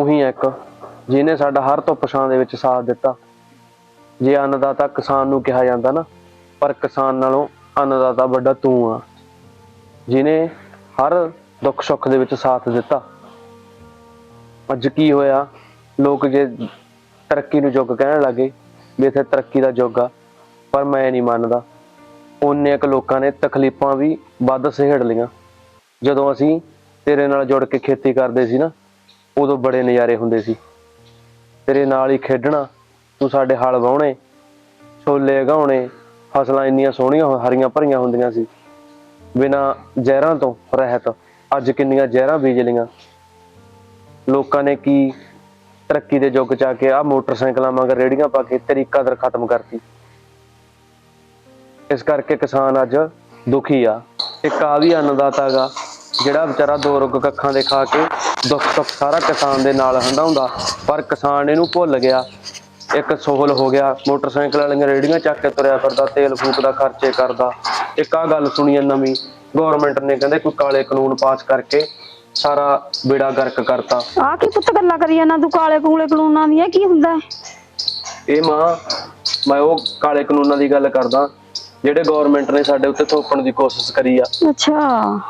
ਤੂੰ ਹੀ ਇੱਕ, ਜਿਹਨੇ ਸਾਡਾ ਹਰ ਤੋਂ ਪਛਾਣ ਦੇ ਵਿੱਚ ਸਾਥ ਦਿੱਤਾ। ਜੇ ਅੰਨਦਾਤਾ ਕਿਸਾਨ ਨੂੰ ਕਿਹਾ ਜਾਂਦਾ ਨਾ, ਪਰ ਕਿਸਾਨ ਨਾਲੋਂ ਅੰਨਦਾਤਾ ਵੱਡਾ ਤੂੰ ਆ। ਜਿਹਨੇ ਹਰ ਦੁੱਖ ਸੁੱਖ ਦੇ ਵਿੱਚ ਸਾਥ ਦਿੱਤਾ। ਅੱਜ ਕੀ ਹੋਇਆ? ਲੋਕ ਜੇ ਤਰੱਕੀ ਨੂੰ ਯੁੱਗ ਕਹਿਣ ਲੱਗੇ, ਵੀ ਇੱਥੇ ਤਰੱਕੀ ਦਾ ਯੁੱਗ ਆ, ਪਰ ਮੈਂ ਨਹੀਂ ਮੰਨਦਾ। ਉਹਨੇ ਇੱਕ ਲੋਕਾਂ ਨੇ ਤਕਲੀਫਾਂ ਵੀ ਵੱਧ ਸਹਿੜ ਲਈਆਂ। ਜਦੋਂ ਅਸੀਂ ਤੇਰੇ ਨਾਲ ਜੁੜ ਕੇ ਖੇਤੀ ਕਰਦੇ ਸੀ ਨਾ ਉਦੋਂ ਬੜੇ ਨਜ਼ਾਰੇ ਹੁੰਦੇ ਸੀ। ਤੇਰੇ ਨਾਲ ਹੀ ਖੇਡਣਾ, ਤੂੰ ਸਾਡੇ ਹਲ ਵਾਹੁਣੇ, ਛੋਲੇ ਗਾਉਣੇ ਫਸਲਾਂ ਇੰਨੀਆਂ ਸੋਹਣੀਆਂ ਹਰੀਆਂ ਭਰੀਆਂ ਹੁੰਦੀਆਂ ਸੀ। ਬਿਨਾ ਜ਼ਹਿਰਾਂ ਤੋਂ ਰਹਿਤ, ਅੱਜ ਕਿੰਨੀਆਂ ਜ਼ਹਿਰਾਂ ਬੀਜ ਲਈਆਂ। ਲੋਕਾਂ ਨੇ ਕੀ ਤਰੱਕੀ ਦੇ ਯੁੱਗ ਚ ਆ ਕੇ ਆ ਮੋਟਰਸਾਈਕਲਾਂ ਮਗਰ ਰੇੜੀਆਂ ਪਾ ਕੇ ਤਰੀਕਾ ਦਰ ਖਤਮ ਕਰਤੀ। ਇਸ ਕਰਕੇ ਕਿਸਾਨ ਅੱਜ ਦੁਖੀ ਆ। ਇੱਕ ਆ ਵੀ ਅੰਨਦਾਤਾ ਗਾ। ਜਿਹੜਾ ਵਿਚਾਰਾ ਦੋ ਰੁੱਗ ਕੱਖਾਂ ਦੇ ਖਾ ਕੇ ਦੁੱਖ ਸੁੱਖ ਸਾਰਾ ਕਿਸਾਨ ਦੇ ਨਾਲ ਹੰਡਾਉਂਦਾ ਪਰ ਕਿਸਾਨ ਇਹਨੂੰ ਭੁੱਲ ਗਿਆ। ਇੱਕ ਸੋਹਲ ਹੋ ਗਿਆ ਮੋਟਰਸਾਈਕਲ ਵਾਲੀਆਂ ਰੇੜੀਆਂ ਚੱਕ ਕੇ ਤੁਰਿਆ ਫਿਰਦਾ ਤੇਲ ਫੂਕਦਾ ਖਰਚੇ ਕਰਦਾ। ਇੱਕ ਆ ਗੱਲ ਸੁਣੀ ਆ ਨਵੀਂ ਗਵਰਨਮੈਂਟ ਨੇ ਕਹਿੰਦੇ ਕੋਈ ਕਾਲੇ ਕਾਨੂੰਨ ਪਾਸ ਕਰਕੇ ਸਾਰਾ ਬੇੜਾ ਗਰਕ ਕਰਤਾ। ਆ ਕੀ ਪੁੱਤ ਗੱਲਾਂ ਕਰੀ ਜਾਂਦਾ ਤੂੰ ਕਾਲੇ ਕੂਲੇ ਕਾਨੂੰਨਾਂ ਦੀਆਂ ਕੀ ਹੁੰਦਾ? ਇਹ ਮਾਂ ਮੈਂ ਉਹ ਕਾਲੇ ਕਾਨੂੰਨਾਂ ਦੀ ਗੱਲ ਕਰਦਾ ਜਿਹੜੇ ਗਵਰਨਮੈਂਟ ਨੇ ਸਾਡੇ ਉੱਤੇ ਥੋਪਣ ਦੀ ਕੋਸ਼ਿਸ਼ ਕਰੀ ਆ। ਅੱਛਾ।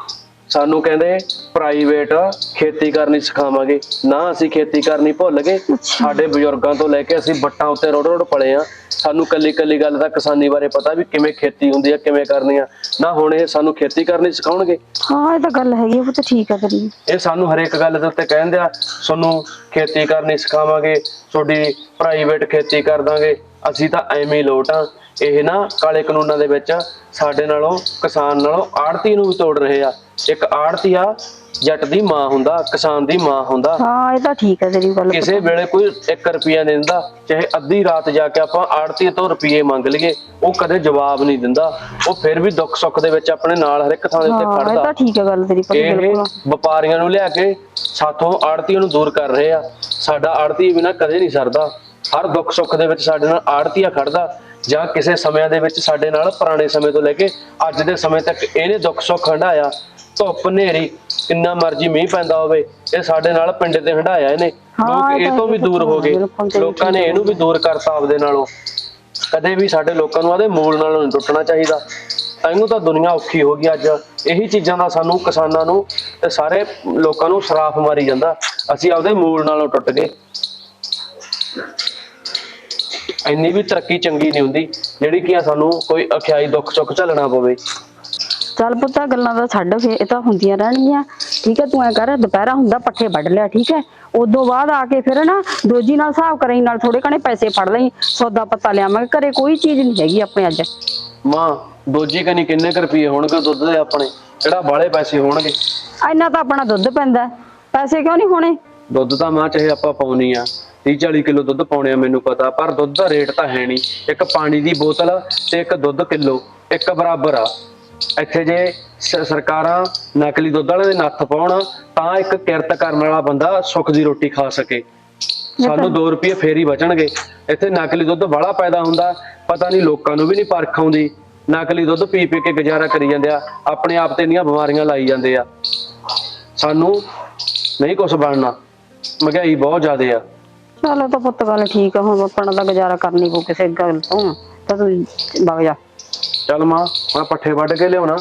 ਸਾਨੂੰ ਕਹਿੰਦੇ ਪ੍ਰਾਈਵੇਟ ਖੇਤੀ ਕਰਨੀ ਸਿਖਾਵਾਂਗੇ। ਨਾ ਅਸੀਂ ਖੇਤੀ ਕਰਨੀ ਭੁੱਲ ਗਏ। ਸਾਡੇ ਬਜ਼ੁਰਗਾਂ ਤੋਂ ਲੈ ਕੇ ਅਸੀਂ ਬੱਟਾਂ ਉੱਤੇ ਰੋੜ ਰੋੜ ਪਲੇ ਆ। ਸਾਨੂੰ ਕੱਲੀ ਕੱਲੀ ਗੱਲ ਦਾ ਕਿਸਾਨੀ ਬਾਰੇ ਪਤਾ ਵੀ ਕਿਵੇਂ ਖੇਤੀ ਹੁੰਦੀ ਆ ਕਿਵੇਂ ਕਰਨੀ ਆ। ਨਾ ਹੁਣ ਇਹ ਸਾਨੂੰ ਖੇਤੀ ਕਰਨੀ ਸਿਖਾਉਣਗੇ। ਹਾਂ ਇਹ ਤਾਂ ਗੱਲ ਹੈਗੀ ਆ ਪੁੱਤ ਠੀਕ ਆ ਤੇਰੀ। ਇਹ ਸਾਨੂੰ ਹਰੇਕ ਗੱਲ ਦੇ ਉੱਤੇ ਕਹਿੰਦੇ ਆ ਤੁਹਾਨੂੰ ਖੇਤੀ ਕਰਨੀ ਸਿਖਾਵਾਂਗੇ ਤੁਹਾਡੀ ਪ੍ਰਾਈਵੇਟ ਖੇਤੀ ਕਰ ਦਾਂਗੇ। ਅਸੀਂ ਤਾਂ ਐਵੇਂ ਹੀ ਲੋਟ ਆ। ਇਹ ਨਾ ਕਾਲੇ ਕਾਨੂੰਨਾਂ ਦੇ ਵਿੱਚ ਸਾਡੇ ਨਾਲੋਂ ਕਿਸਾਨ ਨਾਲੋਂ ਆੜਤੀ ਨੂੰ ਵੀ ਤੋੜ ਰਹੇ ਆ। ਇੱਕ ਆੜਤੀ ਆ ਜੱਟ ਦੀ ਮਾਂ ਹੁੰਦਾ ਕਿਸਾਨ ਦੀ ਮਾਂ ਹੁੰਦਾ। ਹਾਂ ਇਹ ਤਾਂ ਠੀਕ ਆ ਤੇਰੀ ਗੱਲ। ਕਿਸੇ ਵੇਲੇ ਕੋਈ 1 ਰੁਪਿਆ ਨਹੀਂ ਦਿੰਦਾ ਚਾਹੇ ਅੱਧੀ ਰਾਤ ਜਾ ਕੇ ਆਪਾਂ ਆੜਤੀ ਤੋਂ ਰੁਪਏ ਮੰਗ ਲਈਏ ਉਹ ਕਦੇ ਜਵਾਬ ਨਹੀਂ ਦਿੰਦਾ। ਉਹ ਫਿਰ ਵੀ ਦੁੱਖ ਸੁੱਖ ਦੇ ਵਿੱਚ ਆਪਣੇ ਨਾਲ ਹਰ ਇੱਕ ਥਾਂ ਦੇ ਉੱਤੇ ਹਾਂ ਇਹ ਖੜਦਾ ਤਾਂ ਠੀਕ ਆ ਗੱਲ ਤੇਰੀ ਬਿਲਕੁਲ। ਵਪਾਰੀਆਂ ਨੂੰ ਲਿਆ ਕੇ ਸਾਥੋਂ ਆੜਤੀਆਂ ਨੂੰ ਦੂਰ ਕਰ ਰਹੇ ਆ। ਸਾਡਾ ਆੜਤੀ ਬਿਨਾ ਕਦੇ ਨਹੀਂ ਸਰਦਾ। ਹਰ ਦੁੱਖ ਸੁੱਖ ਦੇ ਵਿੱਚ ਸਾਡੇ ਨਾਲ ਆੜਤੀਆ ਖੜਦਾ ਜਾਂ ਕਿਸੇ ਸਮਿਆਂ ਦੇ ਵਿੱਚ ਸਾਡੇ ਨਾਲ ਪੁਰਾਣੇ ਸਮੇਂ ਤੋਂ ਲੈ ਕੇ ਅੱਜ ਦੇ ਸਮੇਂ ਤੱਕ ਇਹਨੇ ਦੁੱਖ ਸੁੱਖ ਹੰਡਾਇਆ ਧੁੱਪ ਹਨੇਰੀ ਕਿੰਨਾ ਮਰਜ਼ੀ ਮੀਂਹ ਪੈਂਦਾ ਹੋਵੇ ਇਹ ਸਾਡੇ ਨਾਲ ਪਿੰਡ ਤੇ ਹੰਡਾਇਆ ਇਹਨੇ। ਲੋਕ ਇਹ ਤਾਂ ਵੀ ਦੂਰ ਹੋ ਗਏ। ਲੋਕਾਂ ਨੇ ਇਹਨੂੰ ਵੀ ਦੂਰ ਕਰਤਾ ਆਪਦੇ ਨਾਲੋਂ। ਕਦੇ ਵੀ ਸਾਡੇ ਲੋਕਾਂ ਨੂੰ ਆਦੇ ਮੂਲ ਨਾਲੋਂ ਨਹੀਂ ਟੁੱਟਣਾ ਚਾਹੀਦਾ। ਤਾਈਓ ਤਾਂ ਦੁਨੀਆ ਔਖੀ ਹੋ ਗਈ ਅੱਜ। ਇਹੀ ਚੀਜ਼ਾਂ ਦਾ ਸਾਨੂੰ ਕਿਸਾਨਾਂ ਨੂੰ ਤੇ ਸਾਰੇ ਲੋਕਾਂ ਨੂੰ ਸਰਾਫ ਮਾਰੀ ਜਾਂਦਾ। ਅਸੀਂ ਆਪਦੇ ਮੂਲ ਨਾਲੋਂ ਟੁੱਟ ਗਏ। ਇੰਨੀ ਵੀ ਤਰੱਕੀ ਚੰਗੀ ਨਹੀਂ ਹੁੰਦੀ। ਜਿਹੜੀ ਕਿ ਸਾਨੂੰ ਕੋਈ ਅਖਿਆਈ ਦੁੱਖ ਸੁੱਖ ਝੱਲਣਾ ਪਵੇ। ਚੱਲ ਪੁੱਤ ਗੱਲਾਂ ਦਾ ਛੱਡ ਫੇ ਇਹ ਤਾਂ ਹੁੰਦੀਆਂ ਰਹਿਣਗੀਆਂ। ਠੀਕ ਹੈ ਤੂੰ ਐ ਕਰ ਦੁਪਹਿਰਾ ਹੁੰਦਾ ਪੱਠੇ ਵੱਢ ਲਿਆ ਠੀਕ ਹੈ। ਉਦੋਂ ਬਾਅਦ ਆ ਕੇ ਫਿਰ ਨਾ ਦੋਜੀ ਨਾਲ ਹਿਸਾਬ ਕਰਾਈ ਨਾਲ ਥੋੜੇ ਕਣੇ ਪੈਸੇ ਫੜ ਲਈ ਸੌਦਾ ਪੱਤਾ ਲਿਆਵਾਂਗੇ ਘਰੇ ਕੋਈ ਚੀਜ਼ ਨਹੀਂ ਹੈਗੀ ਆਪਣੇ ਅੱਜ। ਮਾਂ ਦੋਜੀ ਕਨੀ ਕਿੰਨੇ ਕੁ ਰੁਪਏ ਹੋਣਗੇ ਦੁੱਧ ਦੇ ਆਪਣੇ? ਕਿਹੜਾ ਬਾਲੇ ਪੈਸੇ ਹੋਣਗੇ? ਇੰਨਾ ਤਾਂ ਆਪਣਾ ਦੁੱਧ ਪੈਂਦਾ। ਪੈਸੇ ਕਿਉਂ ਨਹੀਂ ਹੋਣੇ? ਦੁੱਧ ਤਾਂ ਮਾਂ ਚਾਹੇ ਆਪਾਂ ਪਾਉਣੀ ਆ। 30 40 ਕਿਲੋ ਦੁੱਧ ਪਾਉਣੇ ਆ ਮੈਨੂੰ ਪਤਾ। ਪਰ ਦੁੱਧ ਦਾ ਰੇਟ ਤਾਂ ਹੈ ਨਹੀਂ। ਇੱਕ ਪਾਣੀ ਦੀ ਬੋਤਲ ਤੇ ਇੱਕ ਦੁੱਧ ਕਿਲੋ ਇੱਕ ਬਰਾਬਰ ਆ। ਇੱਥੇ ਜੇ ਸ- ਸਰਕਾਰਾਂ ਨਕਲੀ ਦੁੱਧ ਵਾਲੇ ਦੇ ਨੱਥ ਪਾਉਣ ਤਾਂ ਇੱਕ ਕਿਰਤ ਕਰਨ ਵਾਲਾ ਬੰਦਾ ਸੁੱਖ ਦੀ ਰੋਟੀ ਖਾ ਸਕੇ। ਸਾਨੂੰ 2 ਰੁਪਏ ਫੇਰ ਹੀ ਬਚਣਗੇ। ਇੱਥੇ ਨਕਲੀ ਦੁੱਧ ਬੜਾ ਪੈਦਾ ਹੁੰਦਾ ਪਤਾ ਨਹੀਂ ਲੋਕਾਂ ਨੂੰ ਵੀ ਨਹੀਂ ਪਰਖ ਆਉਂਦੀ। ਨਕਲੀ ਦੁੱਧ ਪੀ ਪੀ ਕੇ ਗੁਜ਼ਾਰਾ ਕਰੀ ਜਾਂਦੇ ਆ ਆਪਣੇ ਆਪ ਤੇ ਇੰਨੀਆਂ ਬਿਮਾਰੀਆਂ ਲਾਈ ਜਾਂਦੇ ਆ। ਸਾਨੂੰ ਨਹੀਂ ਕੁਝ ਬਣਨਾ ਮਹਿੰਗਾਈ ਬਹੁਤ ਜ਼ਿਆਦੇ ਆ। ਚਲੋ ਤਾਂ ਪੁੱਤ ਗੱਲ ਠੀਕ ਆ ਹੁਣ ਆਪਣਾ ਤਾਂ ਗੁਜ਼ਾਰਾ ਕਰਨੀ ਪਊ ਕਿਸੇ ਗੱਲ ਤੋਂ। ਤਾਂ ਤੂੰ ਵਗ ਜਾ। ਚੱਲ ਮਾਂ ਮੈਂ ਪੱਠੇ ਵੱਢ ਕੇ ਲਿਆਉਣਾ।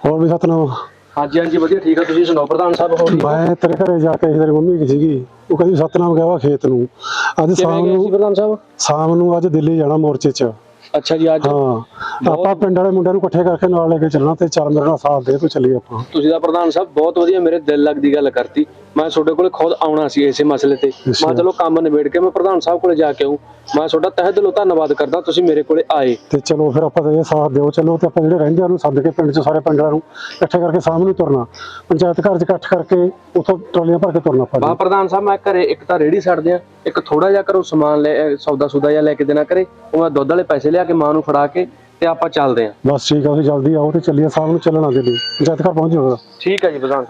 ਹੋਰ ਵੀ ਸਤਨਾਮ। ਹਾਂਜੀ ਹਾਂਜੀ ਵਧੀਆ ਠੀਕ ਆ। ਤੁਸੀਂ ਸੁਣਾਓ ਪ੍ਰਧਾਨ ਸਾਹਿਬ ਹੋ? ਮੈਂ ਤੇਰੇ ਘਰੇ ਜਾ ਕੇ ਤੇਰੀ ਮੰਮੀ ਸੀਗੀ। ਉਹ ਕਹਿੰਦੀ ਸਤਨਾਮ ਗਿਆ ਵਾ ਖੇਤ ਨੂੰ। ਅੱਜ ਸ਼ਾਮ ਨੂੰ ਪ੍ਰਧਾਨ ਸਾਹਿਬ? ਸ਼ਾਮ ਨੂੰ ਅੱਜ ਦਿੱਲੀ ਜਾਣਾ ਮੋਰਚੇ 'ਚ। ਅੱਛਾ ਜੀ ਅੱਜ? ਹਾਂ। ਆਪਾਂ ਪਿੰਡ ਵਾਲੇ ਮੁੰਡਿਆਂ ਨੂੰ ਇਕੱਠੇ ਕਰਕੇ ਨਾਲ ਲੈ ਕੇ ਚੱਲਣਾ ਤੇ ਚੱਲ ਮੇਰੇ ਨਾਲ ਸਾਥ ਦੇ ਤੂੰ ਚੱਲੀਏ ਆਪਾਂ। ਤੁਸੀਂ ਦਾ ਪ੍ਰਧਾਨ ਸਾਹਿਬ ਬਹੁਤ ਵਧੀਆ ਮੇਰੇ ਦਿਲ ਲੱਗਦੀ ਗੱਲ ਕਰਤੀ। ਮੈਂ ਤੁਹਾਡੇ ਕੋਲੇ ਖੁਦ ਆਉਣਾ ਸੀ ਇਸੇ ਮਸਲੇ ਤੇ। ਮੈਂ ਚਲੋ ਕੰਮ ਨਿਬੇੜ ਕੇ ਮੈਂ ਪ੍ਰਧਾਨ ਸਾਹਿਬ ਕੋਲੇ ਜਾ ਕੇ ਆਉਂ ਮੈਂ ਤੁਹਾਡਾ ਤਹਿ ਦਿਲੋਂ ਧੰਨਵਾਦ ਕਰਦਾ ਤੁਸੀਂ ਮੇਰੇ ਕੋਲੇ ਆਏ। ਤੇ ਚਲੋ ਫਿਰ ਆਪਾਂ ਇਹ ਸਾਥ ਦਿਓ ਚਲੋ ਤੇ ਆਪਾਂ ਜਿਹੜੇ ਰਹਿੰਦੇ ਆ ਨੂੰ ਸੱਦ ਕੇ ਪਿੰਡ 'ਚ ਸਾਰੇ ਪਿੰਡ ਨੂੰ ਇਕੱਠੇ ਕਰਕੇ ਸਾਹਮਣੇ ਤੁਰਨਾ। ਪੰਚਾਇਤ ਘਰ 'ਚ ਇਕੱਠ ਕਰਕੇ ਉੱਥੋਂ ਟਰਾਲੀਆਂ ਭਰ ਕੇ ਤੁਰਨਾ ਆਪਾਂ ਬਾ ਜੀ ਪ੍ਰਧਾਨ ਸਾਹਿਬ ਮੈਂ ਘਰੇ ਇੱਕ ਤਾਂ ਰੇੜੀ ਛੱਡਦੇ ਆ ਇੱਕ ਥੋੜਾ ਜਿਹਾ ਘਰੋਂ ਸਮਾਨ ਲੈ ਸੌਦਾ ਸੁਦਾ ਜਿਹਾ ਲੈ ਕੇ ਦੇਣਾ ਕਰੇ ਉਹ ਮੈਂ ਦੁੱਧ ਵਾਲੇ ਪੈਸੇ ਲਿਆ ਕੇ ਮਾਂ ਨੂੰ ਫੜਾ ਕੇ ਤੇ ਆਪਾਂ ਚੱਲਦੇ ਆ। ਬਸ ਠੀਕ ਆ ਤੁਸੀਂ ਜਲਦੀ ਆਓ ਤੇ ਚੱਲੀਏ ਸ਼ਾਮ ਨੂੰ ਚੱਲਣਾ ਦਿੱਲੀ ਪੰਚਾਇਤ ਘਰ ਪਹੁੰਚ ਜਾਊਗਾ ਠੀਕ ਹੈ ਜੀ ਪ੍ਰਧਾਨ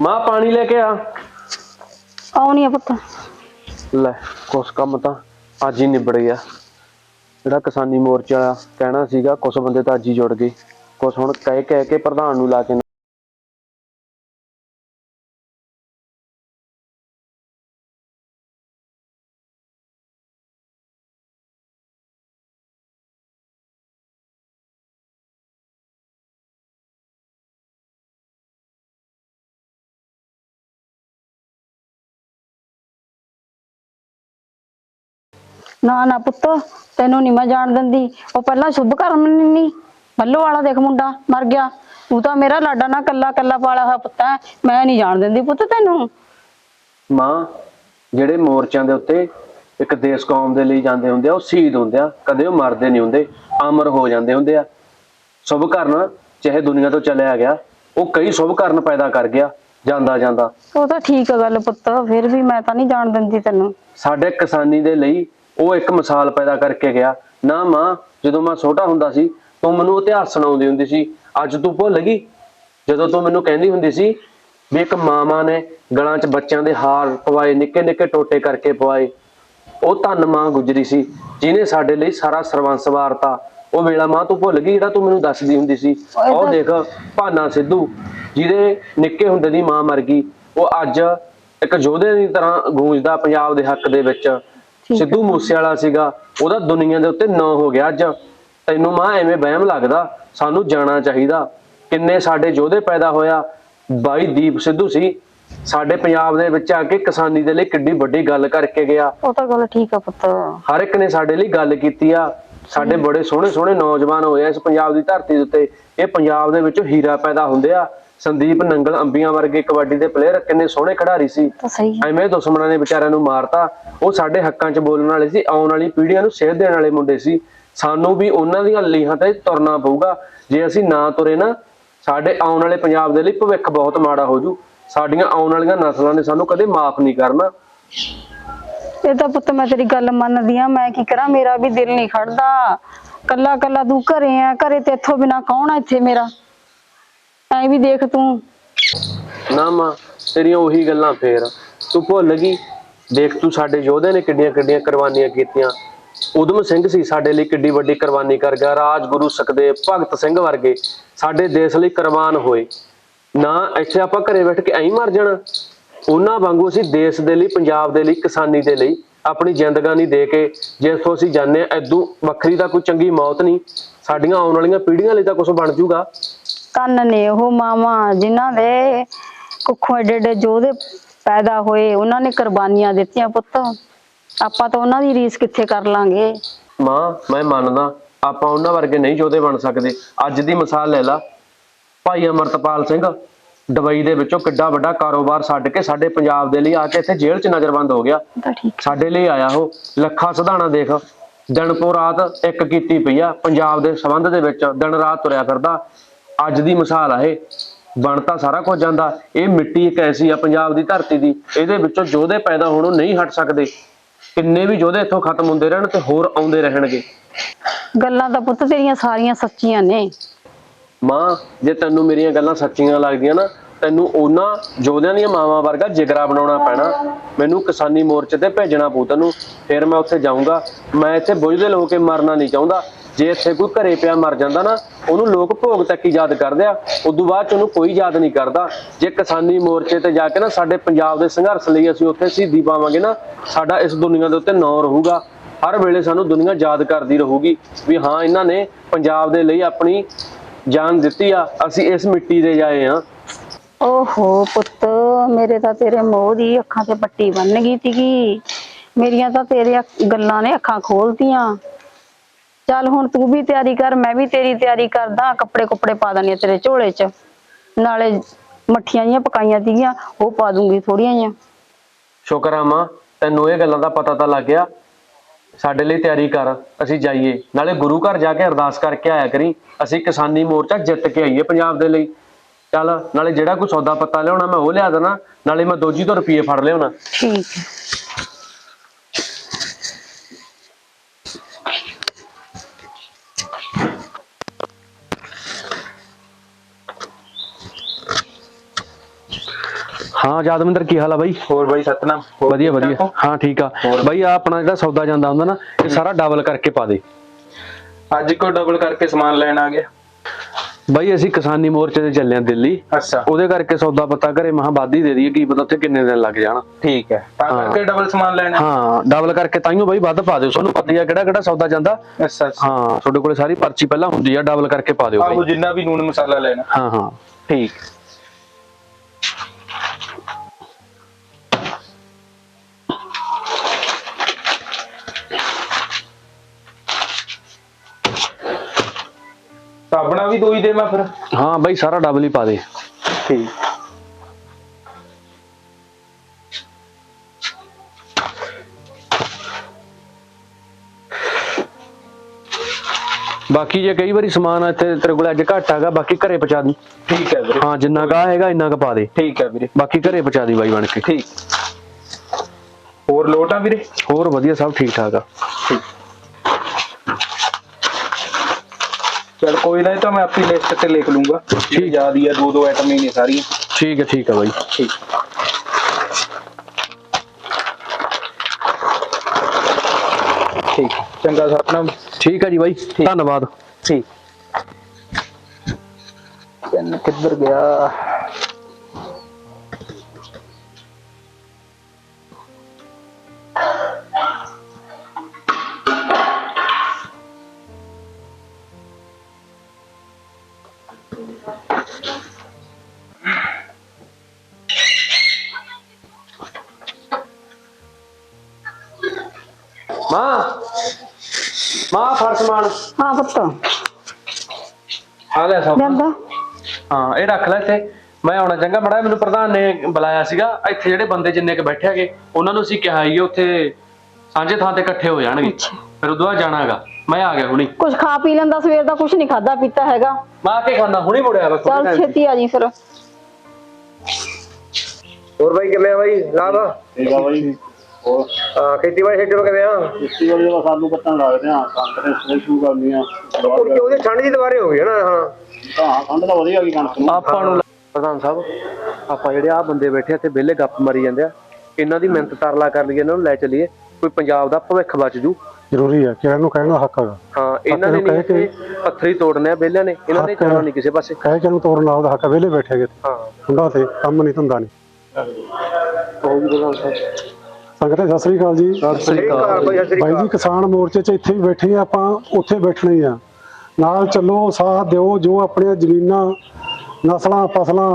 ਮਾਂ ਪਾਣੀ ਲੈ ਕੇ ਆ। ਆਉਣੀ ਆ ਪੁੱਤ। ਲੈ ਕੁਛ ਕੰਮ ਤਾਂ ਅੱਜ ਹੀ ਨਿਬੜ ਗਿਆ। ਜਿਹੜਾ ਕਿਸਾਨੀ ਮੋਰਚਾ ਕਹਿਣਾ ਸੀਗਾ ਕੁਛ ਬੰਦੇ ਤਾਂ ਅੱਜ ਹੀ ਜੁੜ ਗਏ। ਕੁਛ ਹੁਣ ਕਹਿ ਕਹਿ ਕੇ ਪ੍ਰਧਾਨ ਨੂੰ ਲਾ ਕੇ ਨਾ ਨਾ ਪੁੱਤ ਤੈਨੂੰ ਨਹੀਂ ਮੈਂ ਜਾਣ ਦਿੰਦੀ। ਉਹ ਪਹਿਲਾਂ ਸ਼ੁਭ ਕਰਮ ਨਹੀਂ ਮੱਲੋ ਵਾਲਾ ਦੇਖ ਮੁੰਡਾ ਮਰ ਗਿਆ। ਤੂੰ ਤਾਂ ਮੇਰਾ ਲਾਡਾ ਨਾ ਕੱਲਾ ਕੱਲਾ ਪਾਲਿਆ ਹੋਇਆ ਪੁੱਤ ਹੈ। ਮੈਂ ਨਹੀਂ ਜਾਣ ਦਿੰਦੀ ਪੁੱਤ ਤੈਨੂੰ। ਮਾਂ ਜਿਹੜੇ ਮੋਰਚਿਆਂ ਦੇ ਉੱਤੇ ਇੱਕ ਦੇਸ਼ ਕੌਮ ਦੇ ਲਈ ਜਾਂਦੇ ਹੁੰਦੇ ਆ ਉਹ ਸ਼ਹੀਦ ਹੁੰਦੇ ਆ। ਕਦੇ ਉਹ ਮਰਦੇ ਨਹੀਂ ਹੁੰਦੇ ਅਮਰ ਹੋ ਜਾਂਦੇ ਹੁੰਦੇ ਆ। ਸ਼ੁਭ ਕਰਨ ਚਾਹੇ ਦੁਨੀਆ ਤੋਂ ਚਲਿਆ ਗਿਆ ਉਹ ਕਈ ਸ਼ੁਭ ਕਰਨ ਪੈਦਾ ਕਰ ਗਿਆ ਜਾਂਦਾ ਜਾਂਦਾ। ਉਹ ਤਾਂ ਠੀਕ ਆ ਗੱਲ ਪੁੱਤ ਫਿਰ ਵੀ ਮੈਂ ਤਾਂ ਨਹੀਂ ਜਾਣ ਦਿੰਦੀ ਤੈਨੂੰ। ਸਾਡੇ ਕਿਸਾਨੀ ਦੇ ਲਈ ਉਹ ਇੱਕ ਮਿਸਾਲ ਪੈਦਾ ਕਰਕੇ ਗਿਆ। ਨਾ ਮਾਂ ਜਦੋਂ ਮੈਂ ਛੋਟਾ ਹੁੰਦਾ ਸੀ ਤੂੰ ਮੈਨੂੰ ਇਤਿਹਾਸ ਸੁਣਾਉਂਦੀ ਹੁੰਦੀ ਸੀ। ਅੱਜ ਤੂੰ ਭੁੱਲ ਗਈ? ਜਦੋਂ ਤੂੰ ਮੈਨੂੰ ਕਹਿੰਦੀ ਹੁੰਦੀ ਸੀ ਵੀ ਇੱਕ ਮਾਮਾ ਨੇ ਗਲਾਂ 'ਚ ਬੱਚਿਆਂ ਦੇ ਹਾਰ ਪਵਾਏ ਨਿੱਕੇ ਨਿੱਕੇ ਟੋਟੇ ਕਰਕੇ ਪਵਾਏ ਉਹ ਧੰਨ ਮਾਂ ਗੁਜਰੀ ਸੀ ਜਿਹਨੇ ਸਾਡੇ ਲਈ ਸਾਰਾ ਸਰਵੰਸ ਵਾਰਤਾ। ਉਹ ਵੇਲਾ ਮਾਂ ਤੂੰ ਭੁੱਲ ਗਈ? ਜਿਹੜਾ ਤੂੰ ਮੈਨੂੰ ਦੱਸਦੀ ਹੁੰਦੀ ਸੀ। ਉਹ ਦੇਖ ਭਾਨਾ ਸਿੱਧੂ ਜਿਹਦੇ ਨਿੱਕੇ ਹੁੰਦੇ ਦੀ ਮਾਂ ਮਰ ਗਈ ਉਹ ਅੱਜ ਇੱਕ ਯੋਧੇ ਦੀ ਤਰ੍ਹਾਂ ਗੂੰਜਦਾ ਪੰਜਾਬ ਦੇ ਹੱਕ ਦੇ ਵਿੱਚ। ਸਿੱਧੂ ਮੂਸੇ ਵਾਲਾ ਸੀਗਾ ਉਹਦਾ ਦੁਨੀਆ ਦੇ ਉੱਤੇ ਨਾਂ ਹੋ ਗਿਆ ਅੱਜ। ਤੈਨੂੰ ਮਾਂ ਐਵੇਂ ਵਹਿਮ ਲੱਗਦਾ? ਸਾਨੂੰ ਜਾਣਾ ਚਾਹੀਦਾ। ਕਿੰਨੇ ਸਾਡੇ ਯੋਧੇ ਪੈਦਾ ਹੋਇਆ? ਬਾਈ ਦੀਪ ਸਿੱਧੂ ਸੀ। ਸਾਡੇ ਪੰਜਾਬ ਦੇ ਵਿੱਚ ਆ ਕੇ ਕਿਸਾਨੀ ਦੇ ਲਈ ਕਿੱਡੀ ਵੱਡੀ ਗੱਲ ਕਰਕੇ ਗਿਆ। ਉਹ ਤਾਂ ਗੱਲ ਠੀਕ ਆ ਪੁੱਤ। ਹਰ ਇੱਕ ਨੇ ਸਾਡੇ ਲਈ ਗੱਲ ਕੀਤੀ ਆ। ਸਾਡੇ ਬੜੇ ਸੋਹਣੇ ਸੋਹਣੇ ਨੌਜਵਾਨ ਹੋਏ ਆ ਇਸ ਪੰਜਾਬ ਦੀ ਧਰਤੀ ਦੇ ਉੱਤੇ। ਇਹ ਪੰਜਾਬ ਦੇ ਵਿੱਚੋਂ ਹੀਰਾ ਪੈਦਾ ਹੁੰਦੇ ਆ। ਸੰਦੀਪ ਨੰਗਲ ਅੰਬੀਆਂ ਵਰਗੇ ਕਬੱਡੀ ਦੇ ਪਲੇਅਰ ਕਿੰਨੇ ਸੋਹਣੇ ਖਿਡਾਰੀ ਸੀ। ਤਾਂ ਸਹੀ ਹੈ। ਐਵੇਂ ਦੁਸ਼ਮਣਾਂ ਨੇ ਵਿਚਾਰਿਆਂ ਨੂੰ ਮਾਰਤਾ। ਉਹ ਸਾਡੇ ਹੱਕਾਂ 'ਚ ਬੋਲਣ ਵਾਲੇ ਸੀ ਆਉਣ ਵਾਲੀ ਪੀੜ੍ਹੀਆਂ ਨੂੰ ਸੇਧ ਦੇਣ ਵਾਲੇ ਮੁੰਡੇ ਸੀ। ਸਾਨੂੰ ਵੀ ਉਹਨਾਂ ਦੀਆਂ ਲੀਹਾਂ ਤੇ ਤੁਰਨਾ ਪਊਗਾ। ਜੇ ਅਸੀਂ ਨਾ ਤੁਰੇ ਨਾ ਸਾਡੇ ਆਉਣ ਵਾਲੇ ਪੰਜਾਬ ਦੇ ਲਈ ਭਵਿੱਖ ਬਹੁਤ ਮਾੜਾ ਹੋ ਜੂ। ਸਾਡੀਆਂ ਆਉਣ ਵਾਲੀਆਂ ਨਸਲਾਂ ਨੇ ਸਾਨੂੰ ਕਦੇ ਮਾਫ ਨਹੀਂ ਕਰਨਾ। ਇਹ ਤਾਂ ਪੁੱਤ ਮੈਂ ਤੇਰੀ ਗੱਲ ਮੰਨਦੀ ਆ ਮੈਂ ਕੀ ਕਰਾਂ? ਮੇਰਾ ਵੀ ਦਿਲ ਨਹੀਂ ਖੜਦਾ। ਕੱਲਾ ਕੱਲਾ ਤੂੰ ਘਰੇ ਆ। ਘਰੇ ਤੇ ਇੱਥੋਂ ਬਿਨਾ ਕੌਣ ਆ ਇੱਥੇ ਮੇਰਾ? ਐ ਵੀ ਦੇਖ ਤੂੰ। ਨਾ ਮਾਂ, ਤੇਰੀਆਂ ਉਹੀ ਗੱਲਾਂ ਫੇਰ। ਤੂੰ ਭੁੱਲ ਗਈ? ਦੇਖ ਤੂੰ ਸਾਡੇ ਯੋਧੇ ਨੇ ਕਿੱਡੀਆਂ ਕਿੱਡੀਆਂ ਕੁਰਬਾਨੀਆਂ ਕੀਤੀਆਂ। ਉਦਮ ਸਿੰਘ ਸੀ ਸਾਡੇ ਲਈ ਕਿੱਡੀ ਵੱਡੀ ਕੁਰਬਾਨੀ ਕਰ ਗਿਆ ਰਾਜਗੁਰੂ ਸੁਖਦੇਵ, ਭਗਤ ਸਿੰਘ ਵਰਗੇ। ਸਾਡੇ ਦੇਸ਼ ਲਈ ਕੁਰਬਾਨ ਹੋਏ। ਨਾ ਇੱਥੇ ਆਪਾਂ ਘਰੇ ਬੈਠ ਕੇ ਐਂ ਮਰ ਜਾਣਾ। ਉਹਨਾਂ ਵਾਂਗੂ ਅਸੀਂ ਦੇਸ਼ ਦੇ ਲਈ, ਪੰਜਾਬ ਦੇ ਲਈ, ਕਿਸਾਨੀ ਦੇ ਲਈ ਆਪਣੀ ਜ਼ਿੰਦਗਾਨੀ ਦੇ ਕੇ ਜਿੱਥੋਂ ਅਸੀਂ ਜਾਂਦੇ ਹਾਂ ਐਦੂ ਵੱਖਰੀ ਦਾ ਕੋਈ ਚੰਗੀ ਮੌਤ ਨਹੀਂ। ਸਾਡੀਆਂ ਆਉਣ ਵਾਲੀਆਂ ਪੀੜ੍ਹੀਆਂ ਲਈ ਤਾਂ ਕੁਝ ਬਣ ਜਾਊਗਾ ਕੰਨ ਨੇ ਉਹ ਮਾਵਾ ਜਿਨ੍ਹਾਂ ਦੇ ਕੁੱਖੋਂ ਏਡੇ ਏਡੇ ਯੋਧੇ ਪੈਦਾ ਹੋਏ ਉਹਨਾਂ ਨੇ ਕੁਰਬਾਨੀਆਂ ਦਿੱਤੀਆਂ ਪੁੱਤ। ਆਪਾਂ ਤਾਂ ਉਹਨਾਂ ਦੀ ਰੀਸ ਕਿੱਥੇ ਕਰ ਲਾਂਗੇ? ਮਾਂ ਮੈਂ ਮੰਨਦਾ ਆਪਾਂ ਉਹਨਾਂ ਵਰਗੇ ਨਹੀਂ ਯੋਧੇ ਬਣ ਸਕਦੇ। ਅੱਜ ਦੀ ਮਿਸਾਲ ਲੈ ਲਾ। ਭਾਈ ਅਮਰਤਪਾਲ ਸਿੰਘ ਦੁਬਈ ਦੇ ਵਿੱਚੋਂ ਕਿੱਡਾ ਵੱਡਾ ਕਾਰੋਬਾਰ ਛੱਡ ਕੇ ਸਾਡੇ ਪੰਜਾਬ ਦੇ ਲਈ ਆ ਕੇ ਇੱਥੇ ਜੇਲ੍ਹ 'ਚ ਨਜ਼ਰਬੰਦ ਹੋ ਗਿਆ। ਸਾਡੇ ਲਈ ਆਇਆ ਉਹ। ਲੱਖਾ ਸਧਾਣਾ ਦੇਖ। ਦਿਨ ਪੋ ਰਾਤ ਇੱਕ ਕੀਤੀ ਪਈ ਆ। ਪੰਜਾਬ ਦੇ ਸੰਬੰਧ ਦੇ ਵਿੱਚ ਦਿਨ ਰਾਤ ਤੁਰਿਆ ਫਿਰਦਾ। ਅੱਜ ਦੀ ਮਿਸਾਲ ਆ ਇਹ। ਬਣ ਤਾਂ ਸਾਰਾ ਕੁਝ ਜਾਂਦਾ। ਇਹ ਮਿੱਟੀ ਇੱਕ ਐਸੀ ਆ ਪੰਜਾਬ ਦੀ ਧਰਤੀ ਦੀ। ਇਹਦੇ ਵਿੱਚੋਂ ਯੋਧੇ ਪੈਦਾ ਹੋਣੋਂ ਨਹੀਂ ਹਟ ਸਕਦੇ। ਕਿੰਨੇ ਵੀ ਯੋਧੇ ਇੱਥੋਂ ਖਤਮ ਹੁੰਦੇ ਰਹਿਣ ਤੇ ਹੋਰ ਆਉਂਦੇ ਰਹਿਣਗੇ। ਗੱਲਾਂ ਤਾਂ ਪੁੱਤ ਤੇਰੀਆਂ ਸਾਰੀਆਂ ਸੱਚੀਆਂ ਨੇ। ਮਾਂ ਜੇ ਤੈਨੂੰ ਮੇਰੀਆਂ ਗੱਲਾਂ ਸੱਚੀਆਂ ਲੱਗਦੀਆਂ ਨਾ ਤੈਨੂੰ ਉਹਨਾਂ ਯੋਧਿਆਂ ਦੀਆਂ ਮਾਵਾਂ ਵਰਗਾ ਜਿਗਰਾ ਬਣਾਉਣਾ ਪੈਣਾ। ਮੈਨੂੰ ਕਿਸਾਨੀ ਮੋਰਚੇ ਤੇ ਭੇਜਣਾ ਪਊ ਤੈਨੂੰ। ਫਿਰ ਮੈਂ ਉੱਥੇ ਜਾਊਂਗਾ। ਮੈਂ ਇੱਥੇ ਬੁਝਦਿਲ ਹੋ ਕੇ ਮਰਨਾ ਨਹੀਂ ਚਾਹੁੰਦਾ। ਜੇ ਇੱਥੇ ਕੋਈ ਘਰੇ ਪਿਆ ਮਰ ਜਾਂਦਾ ਨਾ, ਉਹਨੂੰ ਲੋਕ ਭੋਗ ਤੱਕ ਹੀ ਯਾਦ ਕਰਦੇ ਆ, ਉਦੋਂ ਬਾਅਦ ਚ ਉਹਨੂੰ ਕੋਈ ਯਾਦ ਨਹੀਂ ਕਰਦਾ। ਜੇ ਕਿਸਾਨੀ ਮੋਰਚੇ ਤੇ ਜਾ ਕੇ ਨਾ ਸਾਡੇ ਪੰਜਾਬ ਦੇ ਸੰਘਰਸ਼ ਲਈ ਅਸੀਂ ਉੱਥੇ ਸ਼ਹੀਦੀ ਪਾਵਾਂਗੇ ਨਾ, ਸਾਡਾ ਇਸ ਦੁਨੀਆ ਦੇ ਉੱਤੇ ਨਾਂ ਰਹੂਗਾ ਹਰ ਵੇਲੇ ਸਾਨੂੰ ਦੁਨੀਆ ਯਾਦ ਕਰਦੀ ਰਹੂਗੀ ਵੀ ਹਾਂ, ਇਹਨਾਂ ਨੇ ਪੰਜਾਬ ਦੇ ਲਈ ਆਪਣੀ ਜਾਨ ਦਿੱਤੀ ਆ, ਅਸੀਂ ਇਸ ਮਿੱਟੀ ਦੇ ਜਾਏ ਆ ਓਹੋ ਪੁੱਤ, ਮੇਰੇ ਤਾਂ ਤੇਰੇ ਮੋਹ ਦੀ ਅੱਖਾਂ ਤੇ ਪੱਟੀ ਬੰਨ ਗਈ ਸੀਗੀ। ਮੇਰੀਆਂ ਤਾਂ ਤੇਰੇ ਗੱਲਾਂ ਨੇ ਅੱਖਾਂ ਖੋਲਤੀਆਂ। ਚੱਲ ਹੁਣ ਤੂੰ ਵੀ ਤਿਆਰੀ ਕਰ ਮੈਂ ਵੀ ਤੇਰੀ ਤਿਆਰੀ ਕਰਦਾ ਕੱਪੜੇ ਕੁੱਪੜੇ ਪਾ ਦਣੀ ਤੇਰੇ ਝੋਲੇ 'ਚ। ਨਾਲੇ ਮੱਠੀਆਂ ਜੀਆਂ ਪਕਾਈਆਂ ਸੀਗੀਆਂ ਉਹ ਪਾ ਦੂੰਗੀ ਥੋੜੀਆਂ ਜੀਆਂ ਸ਼ੁਕਰ ਆ ਮਾਂ ਤੈਨੂੰ ਇਹ ਗੱਲਾਂ ਦਾ ਪਤਾ ਤਾਂ ਲੱਗ ਗਿਆ। ਸਾਡੇ ਲਈ ਤਿਆਰੀ ਕਰ ਅਸੀਂ ਜਾਈਏ। ਨਾਲੇ ਗੁਰੂ ਘਰ ਜਾ ਕੇ ਅਰਦਾਸ ਕਰਕੇ ਆਇਆ ਕਰੀ। ਅਸੀਂ ਕਿਸਾਨੀ ਮੋਰਚਾ ਜਿੱਤ ਕੇ ਆਈਏ ਪੰਜਾਬ ਦੇ ਲਈ। ਚੱਲ ਨਾਲੇ ਜਿਹੜਾ ਕੋਈ ਸੌਦਾ ਪੱਤਾ ਲਿਆਉਣਾ ਮੈਂ ਉਹ ਲਿਆ ਦੇਣਾ। ਨਾਲੇ ਮੈਂ ਦੋਜੀ ਤੋਂ ਰੁਪਏ ਫੜ ਲਿਆਉਣਾ। ਠੀਕ ਹੈ। ਹਾਂ ਜਾਦਵਿੰਦਰ ਕੀ ਹਾਲ ਆ ਬਾਈ? ਹੋਰ ਬਾਈ ਸਤਨਾਮ। ਵਧੀਆ ਵਧੀਆ। ਹੋ? ਠੀਕ ਆ। ਬਾਈ ਆ ਆਪਣਾ ਜਿਹੜਾ ਸੌਦਾ ਜਾਂਦਾ ਹੁੰਦਾ ਨਾ ਇਹ ਸਾਰਾ ਡਬਲ ਕਰਕੇ ਪਾ ਦੇ। ਅੱਜ ਕੋ ਡਬਲ ਕਰਕੇ ਸਮਾਨ ਲੈਣ ਆ ਗਿਆ। ਬਾਈ ਅਸੀਂ ਕਿਸਾਨੀ ਮੋਰਚੇ ਤੇ ਚੱਲੇ ਆ ਦਿੱਲੀ। ਅੱਛਾ। ਉਹਦੇ ਕਰਕੇ ਸੌਦਾ ਪੱਤਾ ਘਰੇ ਮਹਾਬਾਦੀ ਦੇ ਦਈਏ ਕੀ ਪਤਾ ਉੱਥੇ ਕਿੰਨੇ ਦਿਨ ਲੱਗ ਜਾਣ। ਠੀਕ ਹੈ। ਤਾਂ। ਕਰਕੇ ਡਬਲ ਸਮਾਨ ਲੈਣਾ। ਹਾਂ ਡਬਲ ਕਰਕੇ ਤਾਈਓ ਬਾਈ ਵੱਧ ਪਾ ਦਿਓ। ਤੁਹਾਨੂੰ ਪਤਾ ਹੀ ਆ ਕਿਹੜਾ ਕਿਹੜਾ ਸੌਦਾ ਜਾਂਦਾ। ਅੱਛਾ ਹਾਂ ਤੁਹਾਡੇ ਕੋਲੇ ਸਾਰੀ ਪਰਚੀ ਪਹਿਲਾਂ ਹੁੰਦੀ ਆ ਡਬਲ ਕਰਕੇ ਪਾ ਦਿਓ ਆਹੋ ਬਾਈ। ਜਿੰਨਾ ਵੀ ਨੂਨ ਮਸਾਲਾ ਲੈਣਾ। ਹਾਂ ਹਾਂ। ਠੀਕ। ਸਾਬਣਾ ਵੀ ਦੋ ਹੀ ਦੇਵਾਂ ਫਿਰ? ਹਾਂ ਬਾਈ ਸਾਰਾ ਡਬਲ ਹੀ ਪਾ ਦੇ। ਠੀਕ। ਬਾਕੀ ਜੇ ਕਈ ਵਾਰੀ ਸਮਾਨ ਇੱਥੇ ਤੇਰੇ ਕੋਲੇ ਅੱਜ ਘੱਟ ਹੈਗਾ ਬਾਕੀ ਘਰੇ ਪਹੁੰਚਾ ਦੀ। ਠੀਕ ਹੈ ਵੀਰੇ। ਹਾਂ ਜਿੰਨਾ ਕਾ ਹੈਗਾ ਇੰਨਾ ਕ ਪਾ ਦੇ। ਠੀਕ ਹੈ ਵੀਰੇ। ਬਾਕੀ ਘਰੇ ਪਹੁੰਚਾ ਦੀ ਬਾਈ ਬਣ ਕੇ। ਠੀਕ। ਹੋਰ ਲੋਟ ਆ ਵੀਰੇ? ਹੋਰ ਵਧੀਆ ਸਭ ਠੀਕ ਠਾਕ ਆ। ਚਲ ਕੋਈ ਨਾ ਇਹ ਤਾਂ ਮੈਂ ਆਪਣੀ ਲਿਸਟ ਤੇ ਲਿਖ ਲੂੰਗਾ ਠੀਕ ਯਾਦ ਹੀ ਆ ਦੋ ਦੋ ਆਈਟਮ ਹੀ ਨੇ ਸਾਰੀਆਂ ਠੀਕ ਹੈ ਠੀਕ ਹੈ ਬਾਈ ਠੀਕ ਠੀਕ ਚੰਗਾ ਸਤਨਾਮ ਠੀਕ ਹੈ ਜੀ ਬਾਈ ਧੰਨਵਾਦ ਠੀਕ ਪੈਨ ਕਿੱਧਰ ਫੜ ਸਮਾਨ। ਹਾਂ ਪੁੱਤ। ਆ ਲੈ ਸਭ ਲੈਂਦਾ ਹਾਂ ਇਹ ਰੱਖ ਲੈ ਇੱਥੇ। ਮੈਂ ਆਉਣਾ ਚੰਗਾ। ਮੜਾ ਮੈਨੂੰ ਪ੍ਰਧਾਨ ਨੇ ਬੁਲਾਇਆ ਸੀਗਾ। ਇੱਥੇ ਜਿਹੜੇ ਬੰਦੇ ਜਿੰਨੇ ਕ ਬੈਠੇ ਹੈਗੇ ਉਹਨਾਂ ਨੂੰ ਅਸੀਂ ਕਿਹਾ ਹੀ ਉੱਥੇ ਸਾਂਝੇ ਥਾਂ ਤੇ ਇਕੱਠੇ ਹੋ ਜਾਣਗੇ। ਫਿਰ ਉਦੋਂ ਬਾਅਦ ਜਾਣਾਗਾ। ਮੈਂ ਆ ਗਿਆ ਹੁਣੀ। ਕੁਝ ਖਾ ਪੀ ਲੈਂਦਾ ਸਵੇਰ ਦਾ ਕੁਝ ਨਹੀਂ ਖਾਦਾ ਪੀਤਾ ਹੈਗਾ। ਮੈਂ ਆ ਕੇ ਖਾਣਾ ਹੁਣੀ ਮੁੜਿਆ ਬਸ ਚੱਲ। ਛੇਤੀ ਆ ਜੀ ਫਿਰ। ਹੋਰ ਬਾਈ ਕਿਵੇਂ ਆ ਬਾਈ? ਲਾਭ ਠੀਕ ਆ ਬਾਈ। ਹੋਰ ਹਾਂ ਖੇਤੀਬਾੜੀ ਖੇਤਰ ਕਿਵੇਂ ਆ ਇਸੀ ਵਾਲੇ ਦਾ ਸਾਨੂੰ ਪੱਤਣ ਲੱਗਦੇ ਆ ਕਣਕ ਦੇ ਸਪਰੇ ਸ਼ੂ ਕਰਨੀ ਆ। ਉਹ ਉਹਦੇ ਠੰਡ ਜੀ ਦੁਬਾਰੇ ਹੋ ਗਈ ਹੈ ਨਾ ਹਾਂ। ਤਾਂ ਠੰਡ ਤਾਂ ਵਧੀਆ ਗਈ ਕਣਕ ਨੂੰ। ਆਪਾਂ ਨੂੰ ਪ੍ਰਧਾਨ ਸਾਹਿਬ ਆਪਾਂ ਜਿਹੜੇ ਆ ਬੰਦੇ ਬੈਠੇ ਇੱਥੇ ਵਿਹਲੇ ਗੱਪ ਮਾਰੀ ਜਾਂਦੇ ਆ। ਇਹਨਾਂ ਦੀ ਮਿਹਨਤ ਤਰਲਾ ਕਰ ਲਈਏ ਇਹਨਾਂ ਨੂੰ ਲੈ ਚੱਲੀਏ। ਕੋਈ ਪੰਜਾਬ ਦਾ ਭਵਿੱਖ ਬਚ ਜੂ। ਜ਼ਰੂਰੀ ਹੈ ਕਿ ਇਹਨੂੰ ਕਹਿਣ ਦਾ ਹੱਕ ਹੈਗਾ। ਹਾਂ ਇਹਨਾਂ ਨੇ ਨੂੰ ਨਹੀਂ ਇੱਥੇ ਪੱਥਰੀ ਤੋੜਨੇ ਆ ਵਿਹਲਿਆਂ ਨੇ। ਇਹਨਾਂ ਨੇ ਜਾਣਾ ਨਹੀਂ ਕਿਸੇ ਪਾਸੇ। ਕਹਿ ਕੇ ਤੋਰਨ ਨਾਲ ਦਾ ਹੱਕ ਆ, ਵਿਹਲੇ ਬੈਠੇ ਗਏ ਹਾਂ। ਠੰਡਾ ਤੇ ਕੰਮ ਨਹੀਂ ਧੰਦਾ ਨਹੀਂ। ਪ੍ਰਧਾਨ ਸਾਹਿਬ। ਸੰਗਤੇ ਸਤਿ ਸ੍ਰੀ ਅਕਾਲ ਜੀ। ਸਤਿ ਸ੍ਰੀ ਅਕਾਲ। ਬਾਈ ਸਤਿ ਸ੍ਰੀ ਬਾਈ ਜੀ ਕਿਸਾਨ ਮੋਰਚੇ 'ਚ ਇੱਥੇ ਹੀ ਬੈਠੇ ਆ ਆਪਾਂ ਉੱਥੇ ਬੈਠਣੇ ਆ। ਨਾਲ ਚੱਲੋ ਸਾਥ ਦਿਓ ਜੋ ਆਪਣੀਆਂ ਜ਼ਮੀਨਾਂ ਨਸਲਾਂ ਫਸਲਾਂ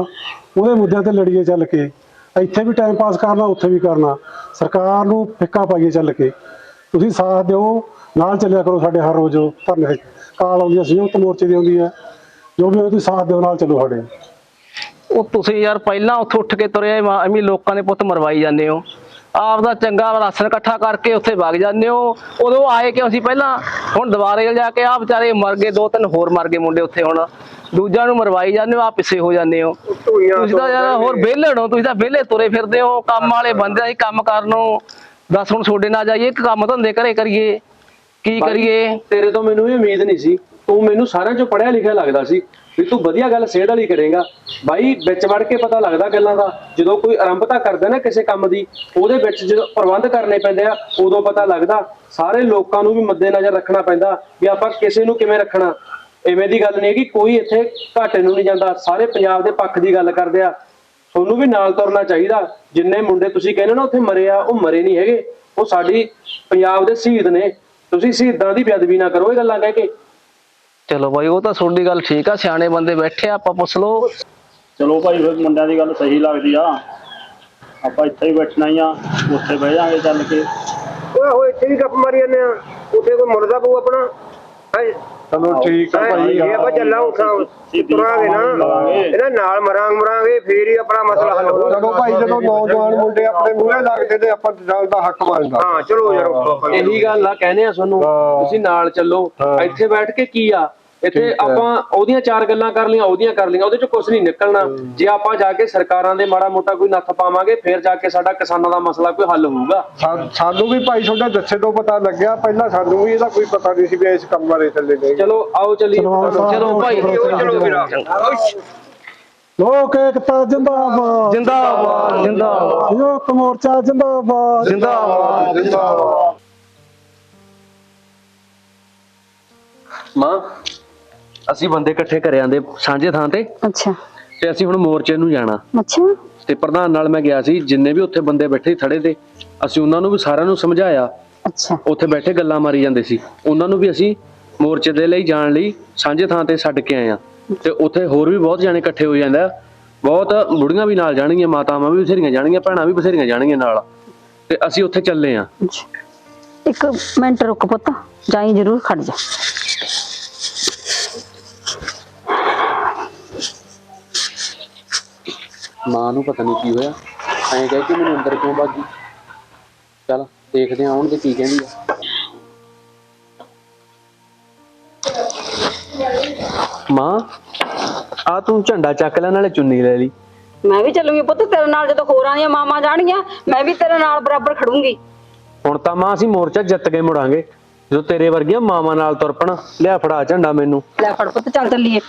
ਉਹਦੇ ਮੁੱਦਿਆਂ ਤੇ ਲੜੀਏ ਚੱਲ ਕੇ। ਇੱਥੇ ਵੀ ਟਾਈਮ ਪਾਸ ਕਰਨਾ ਉੱਥੇ ਵੀ ਕਰਨਾ। ਸਰਕਾਰ ਨੂੰ ਫਿੱਕਾ ਪਾਈਏ ਚੱਲ ਕੇ। ਤੁਸੀਂ ਸਾਥ ਦਿਓ ਨਾਲ ਚੱਲਿਆ ਕਰੋ ਸਾਡੇ ਹਰ ਰੋਜ਼ ਧਰਨੇ। ਕਾਲ ਆਉਂਦੀ ਹੈ ਸੰਯੁਕਤ ਮੋਰਚੇ ਦੀ ਆਉਂਦੀ ਹੈ ਜੋ ਵੀ ਤੁਸੀਂ ਸਾਥ ਦਿਓ ਨਾਲ ਚੱਲੋ ਸਾਡੇ। ਉਹ ਤੁਸੀਂ ਯਾਰ ਪਹਿਲਾਂ ਉੱਥੋਂ ਉੱਠ ਕੇ ਤੁਰਿਆ ਐਵੇਂ ਲੋਕਾਂ ਦੇ ਪੁੱਤ ਮਰਵਾਈ ਜਾਂਦੇ ਹੋ। ਆਪ ਦਾ ਚੰਗਾ ਰਾਸ਼ਨ ਇਕੱਠਾ ਕਰਕੇ ਉੱਥੇ ਵਗ ਜਾਂਦੇ ਹੋ। ਉਦੋਂ ਆਏ ਕਿਉਂ ਸੀ ਪਹਿਲਾਂ ਹੁਣ ਦੁਬਾਰੇ ਜਾ ਕੇ ਆ ਵਿਚਾਰੇ ਮਰ ਗਏ ਦੋ ਤਿੰਨ ਹੋਰ ਮਰ ਗਏ ਮੁੰਡੇ ਉੱਥੇ ਹੁਣ। ਦੂਜਿਆਂ ਨੂੰ ਮਰਵਾਈ ਜਾਂਦੇ ਹੋ ਆ ਪਿੱਛੇ ਹੋ ਜਾਂਦੇ ਹੋ। ਤੁਸੀਂ ਤਾਂ ਯਾਰ ਹੋਰ ਵਿਹਲੇ ਹੋ ਤੁਸੀਂ ਤਾਂ ਵਿਹਲੇ ਤੁਰੇ ਫਿਰਦੇ ਹੋ। ਕੰਮ ਵਾਲੇ ਬੰਦੇ ਆ ਕੰਮ ਕਰਨ ਨੂੰ ਦੱਸ ਹੁਣ ਛੋਡੇ ਨਾ ਜਾਈਏ ਇੱਕ ਕੰਮ ਧੰਦੇ ਘਰੇ ਕਰੀਏ। ਕੀ ਕਰੀਏ? ਤੇਰੇ ਤੋਂ ਮੈਨੂੰ ਇਹ ਉਮੀਦ ਨਹੀਂ ਸੀ। ਤੂੰ ਮੈਨੂੰ ਸਾਰਿਆਂ ਚੋਂ ਪੜਿਆ ਲਿਖਿਆ ਲੱਗਦਾ ਸੀ। ਵੀ ਤੂੰ ਵਧੀਆ ਗੱਲ ਸਿਹਤ ਵਾਲੀ ਕਰੇਗਾ। ਬਾਈ, ਵਿੱਚ ਵੜ ਕੇ ਪਤਾ ਲੱਗਦਾ ਗੱਲਾਂ ਦਾ। ਜਦੋਂ ਕੋਈ ਆਰੰਭਤਾ ਕਰਦਾ ਨਾ ਕਿਸੇ ਕੰਮ ਦੀ, ਉਹਦੇ ਵਿੱਚ ਜਦੋਂ ਪ੍ਰਬੰਧ ਕਰਨੇ ਪੈਂਦੇ ਆ, ਉਦੋਂ ਪਤਾ ਲੱਗਦਾ। ਸਾਰੇ ਲੋਕਾਂ ਨੂੰ ਵੀ ਮੱਦੇ ਨਜ਼ਰ ਰੱਖਣਾ ਪੈਂਦਾ ਵੀ ਆਪਾਂ ਕਿਸੇ ਨੂੰ ਕਿਵੇਂ ਰੱਖਣਾ। ਐਵੇਂ ਦੀ ਗੱਲ ਨਹੀਂ ਕਿ ਕੋਈ ਇੱਥੇ ਘਾਟੇ ਨੂੰ ਨਹੀਂ ਜਾਂਦਾ। ਸਾਰੇ ਪੰਜਾਬ ਦੇ ਪੱਖ ਦੀ ਗੱਲ ਕਰਦੇ ਆ। ਤੁਹਾਨੂੰ ਵੀ ਨਾਲ ਤੁਰਨਾ ਚਾਹੀਦਾ। ਜਿੰਨੇ ਮੁੰਡੇ ਤੁਸੀਂ ਕਹਿੰਦੇ ਨਾ ਉੱਥੇ ਮਰੇ ਆ, ਉਹ ਮਰੇ ਨਹੀਂ ਹੈਗੇ। ਉਹ ਸਾਡੀ ਪੰਜਾਬ ਦੇ ਸ਼ਹੀਦ ਨੇ। ਤੁਸੀਂ ਸ਼ਹੀਦਾਂ ਦੀ ਬੇਅਦਬੀ ਨਾ ਕਰੋ ਇਹ ਗੱਲਾਂ ਕਹਿ ਕੇ। ਚਲੋ ਬਾਈ ਉਹ ਤਾਂ ਤੁਹਾਡੀ ਗੱਲ ਠੀਕ ਆ ਸਿਆਣੇ ਬੰਦੇ ਬੈਠੇ ਆ ਆਪਾਂ ਪੁੱਛ ਲਓ। ਚਲੋ ਭਾਈ ਫਿਰ ਮੁੰਡਿਆਂ ਦੀ ਗੱਲ ਸਹੀ ਲੱਗਦੀ ਆ। ਆਪਾਂ ਇੱਥੇ ਹੀ ਬੈਠਣਾ ਹੀ ਆ ਉੱਥੇ ਬਹਿ ਜਾਾਂਗੇ ਚੱਲ ਕੇ। ਓਏ ਹੋਏ ਇੱਥੇ ਵੀ ਗੱਪ ਮਾਰੀ ਜਾਂਦੇ ਆ। ਉੱਥੇ ਕੋਈ ਮੁਰਦਾ ਪਊ ਆਪਣਾ। ਹੈ ਚਲੋ ਠੀਕ ਆ ਭਾਈ। ਇਹ ਆਪਾਂ ਚੱਲਾਂ ਉਠਾਂ ਤੁਰਾਂਗੇ ਨਾ। ਇਹਨਾਂ ਨਾਲ ਮਰਾਂਗੇ ਮਰਾਂਗੇ ਫੇਰ ਹੀ ਆਪਣਾ ਮਸਲਾ ਹੱਲ ਹੋਊਗਾ। ਜਦੋਂ ਭਾਈ ਜਦੋਂ ਨੌਜਵਾਨ ਮੁੰਡੇ ਆਪਣੇ ਮੂਹਰੇ ਲੱਗਦੇ ਤੇ ਆਪਾਂ ਜਾਣ ਦਾ ਹੱਕ ਬਣਦਾ। ਹਾਂ ਚਲੋ ਯਾਰ ਇਹੀ ਗੱਲ ਆ ਕਹਿੰਦੇ ਆ ਤੁਹਾਨੂੰ ਤੁਸੀਂ ਨਾਲ ਚੱਲੋ। ਇੱਥੇ ਬੈਠ ਕੇ ਕੀ ਆ? ਇੱਥੇ ਆਪਾਂ ਉਹਦੀਆਂ ਚਾਰ ਗੱਲਾਂ ਕਰ ਲਈਆਂ ਉਹਦੀਆਂ ਕਰ ਲਈਆਂ ਉਹਦੇ ਚ ਕੁਝ ਨਹੀਂ ਨਿਕਲਣਾ। ਜੇ ਆਪਾਂ ਜਾ ਕੇ ਸਰਕਾਰਾਂ ਦੇ ਮਾੜਾ ਮੋਟਾ ਕੋਈ ਨੱਥ ਪਾਵਾਂਗੇ ਫਿਰ ਜਾ ਕੇ ਸਾਡਾ ਕਿਸਾਨਾਂ ਦਾ ਮਸਲਾ ਕੋਈ ਹੱਲ ਹੋਊਗਾ। ਸਾਨੂੰ ਵੀ ਭਾਈ ਤੁਹਾਡੇ ਦੱਸੇ ਤੋਂ ਪਤਾ ਲੱਗਿਆ ਪਹਿਲਾਂ ਸਾਨੂੰ ਵੀ ਇਹਦਾ ਕੋਈ ਪਤਾ ਨਹੀਂ ਸੀ ਵੀ ਇਸ ਕੰਮ ਬਾਰੇ ਥੱਲੇ ਗਏ। ਚਲੋ ਆਓ ਚੱਲੀਏ। ਚਲੋ ਭਾਈ ਚਲੋ ਵੀਰਾ। ਲੋਕ ਏਕਤਾ ਜਿੰਦਾਬਾਦ। ਜਿੰਦਾਬਾਦ ਜਿੰਦਾਬਾਦ। ਸੰਯੁਕਤ ਮੋਰਚਾ ਜਿੰਦਾਬਾਦ ਜਿੰਦਾਬਾਦ। ਮਾਂ? ਅਸੀਂ ਬੰਦੇ ਇਕੱਠੇ ਕਰਿਆ ਆਂਦੇ ਸਾਂਝੇ ਥਾਂ ਤੇ। ਅੱਛਾ। ਤੇ ਅਸੀਂ ਹੁਣ ਮੋਰਚੇ ਨੂੰ ਜਾਣਾ। ਅੱਛਾ। ਤੇ ਪ੍ਰਧਾਨ ਨਾਲ ਮੈਂ ਗਿਆ ਸੀ ਜਿੰਨੇ ਵੀ ਉੱਥੇ ਬੰਦੇ ਬੈਠੇ ਥੜੇ ਤੇ ਅਸੀਂ ਉਹਨਾਂ ਨੂੰ ਵੀ ਸਾਰਿਆਂ ਨੂੰ ਸਮਝਾਇਆ। ਅੱਛਾ। ਉੱਥੇ ਬੈਠੇ ਗੱਲਾਂ ਮਾਰੀ ਜਾਂਦੇ ਸੀ। ਉਹਨਾਂ ਨੂੰ ਵੀ ਅਸੀਂ ਮੋਰਚੇ ਦੇ ਲਈ ਜਾਣ ਲਈ ਸਾਂਝੇ ਥਾਂ ਤੇ ਛੱਡ ਕੇ ਆਏ ਆ ਤੇ ਉੱਥੇ ਹੋਰ ਵੀ ਬਹੁਤ ਜਾਣੇ ਇਕੱਠੇ ਹੋ ਜਾਂਦੇ। ਆ ਬਹੁਤ ਬੁੜੀਆਂ ਵੀ ਨਾਲ ਜਾਣਗੀਆਂ ਮਾਤਾਵਾਂ ਵੀ ਬਥੇਰੀਆਂ ਜਾਣਗੀਆਂ ਭੈਣਾਂ ਵੀ ਬਥੇਰੀਆਂ ਜਾਣਗੀਆਂ ਨਾਲ। ਤੇ ਅਸੀਂ ਉੱਥੇ ਚੱਲੇ ਆ ਇੱਕ ਮਿੰਟ ਰੁਕ ਪੁੱਤ ਜਾਈ ਜ਼ਰੂਰ ਖੜ ਜਾ। ਮਾਂ ਨੂੰ ਪਤਾ ਨਹੀਂ ਕੀ ਹੋਇਆ। ਐਂ ਕਹਿ ਕੇ ਮੈਨੂੰ ਅੰਦਰ ਕਿਉਂ ਬਾਗੀ ਚੱਲ ਦੇਖਦੇ ਆਉਣ ਤੇ ਕੀ ਕਹਿੰਦੀ ਆ। ਮਾਂ ਆ ਤੂੰ ਝੰਡਾ ਚੱਕ ਲੈ ਨਾਲੇ ਚੁੰਨੀ ਲੈ ਲਈ। ਮੈਂ ਵੀ ਚੱਲੂਗੀ ਪੁੱਤ ਤੇਰੇ ਨਾਲ ਜਦੋਂ ਹੋਰਾਂ ਦੀਆਂ ਮਾਵਾਂ ਜਾਣਗੀਆਂ ਮੈਂ ਵੀ ਤੇਰੇ ਨਾਲ ਬਰਾਬਰ ਖੜੂੰਗੀ। ਹੁਣ ਤਾਂ ਮਾਂ ਅਸੀਂ ਮੋਰਚਾ ਜਿੱਤ ਕੇ ਮੁੜਾਂਗੇ। ਜਦੋਂ ਤੇਰੇ ਵਰਗੀਆਂ ਮਾਵਾਂ ਨਾਲ ਤੁਰਪਣ ਲਿਆ ਫੜਾ ਝੰਡਾ ਮੈਨੂੰ। ਲੈ ਫੜ ਪੁੱਤ ਚੱਲ ਚੱਲੀਏ।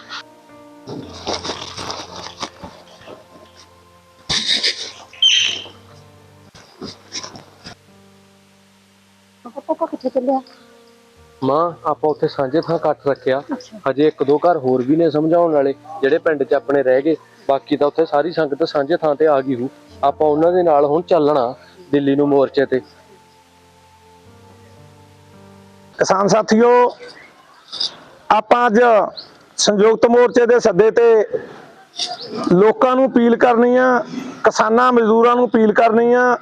ਚੱਲਿਆ। ਮਾਂ ਆਪਾਂ ਉੱਥੇ ਸਾਂਝੇ ਥਾਂ ਇਕੱਠ ਰੱਖਿਆ। ਹਜੇ ਇੱਕ ਦੋ ਘਰ ਹੋਰ ਵੀ ਨੇ ਸਮਝਾਉਣ ਵਾਲੇ ਜਿਹੜੇ ਪਿੰਡ 'ਚ ਆਪਣੇ ਰਹਿ ਗਏ। ਬਾਕੀ ਤਾਂ ਉੱਥੇ ਸਾਰੀ ਸੰਗਤ ਸਾਂਝੇ ਥਾਂ ਤੇ ਆ ਗਈ ਹੂ। ਆਪਾਂ ਉਹਨਾਂ ਦੇ ਨਾਲ ਹੁਣ ਚੱਲਣਾ ਦਿੱਲੀ ਨੂੰ ਮੋਰਚੇ ਤੇ। ਕਿਸਾਨ ਸਾਥੀਓ ਆਪਾਂ ਅੱਜ ਸੰਯੁਕਤ ਮੋਰਚੇ ਦੇ ਸੱਦੇ ਤੇ ਲੋਕਾਂ ਨੂੰ ਅਪੀਲ ਕਰਨੀ ਆ ਕਿਸਾਨਾਂ ਮਜ਼ਦੂਰਾਂ ਨੂੰ ਅਪੀਲ ਕਰਨੀ ਆ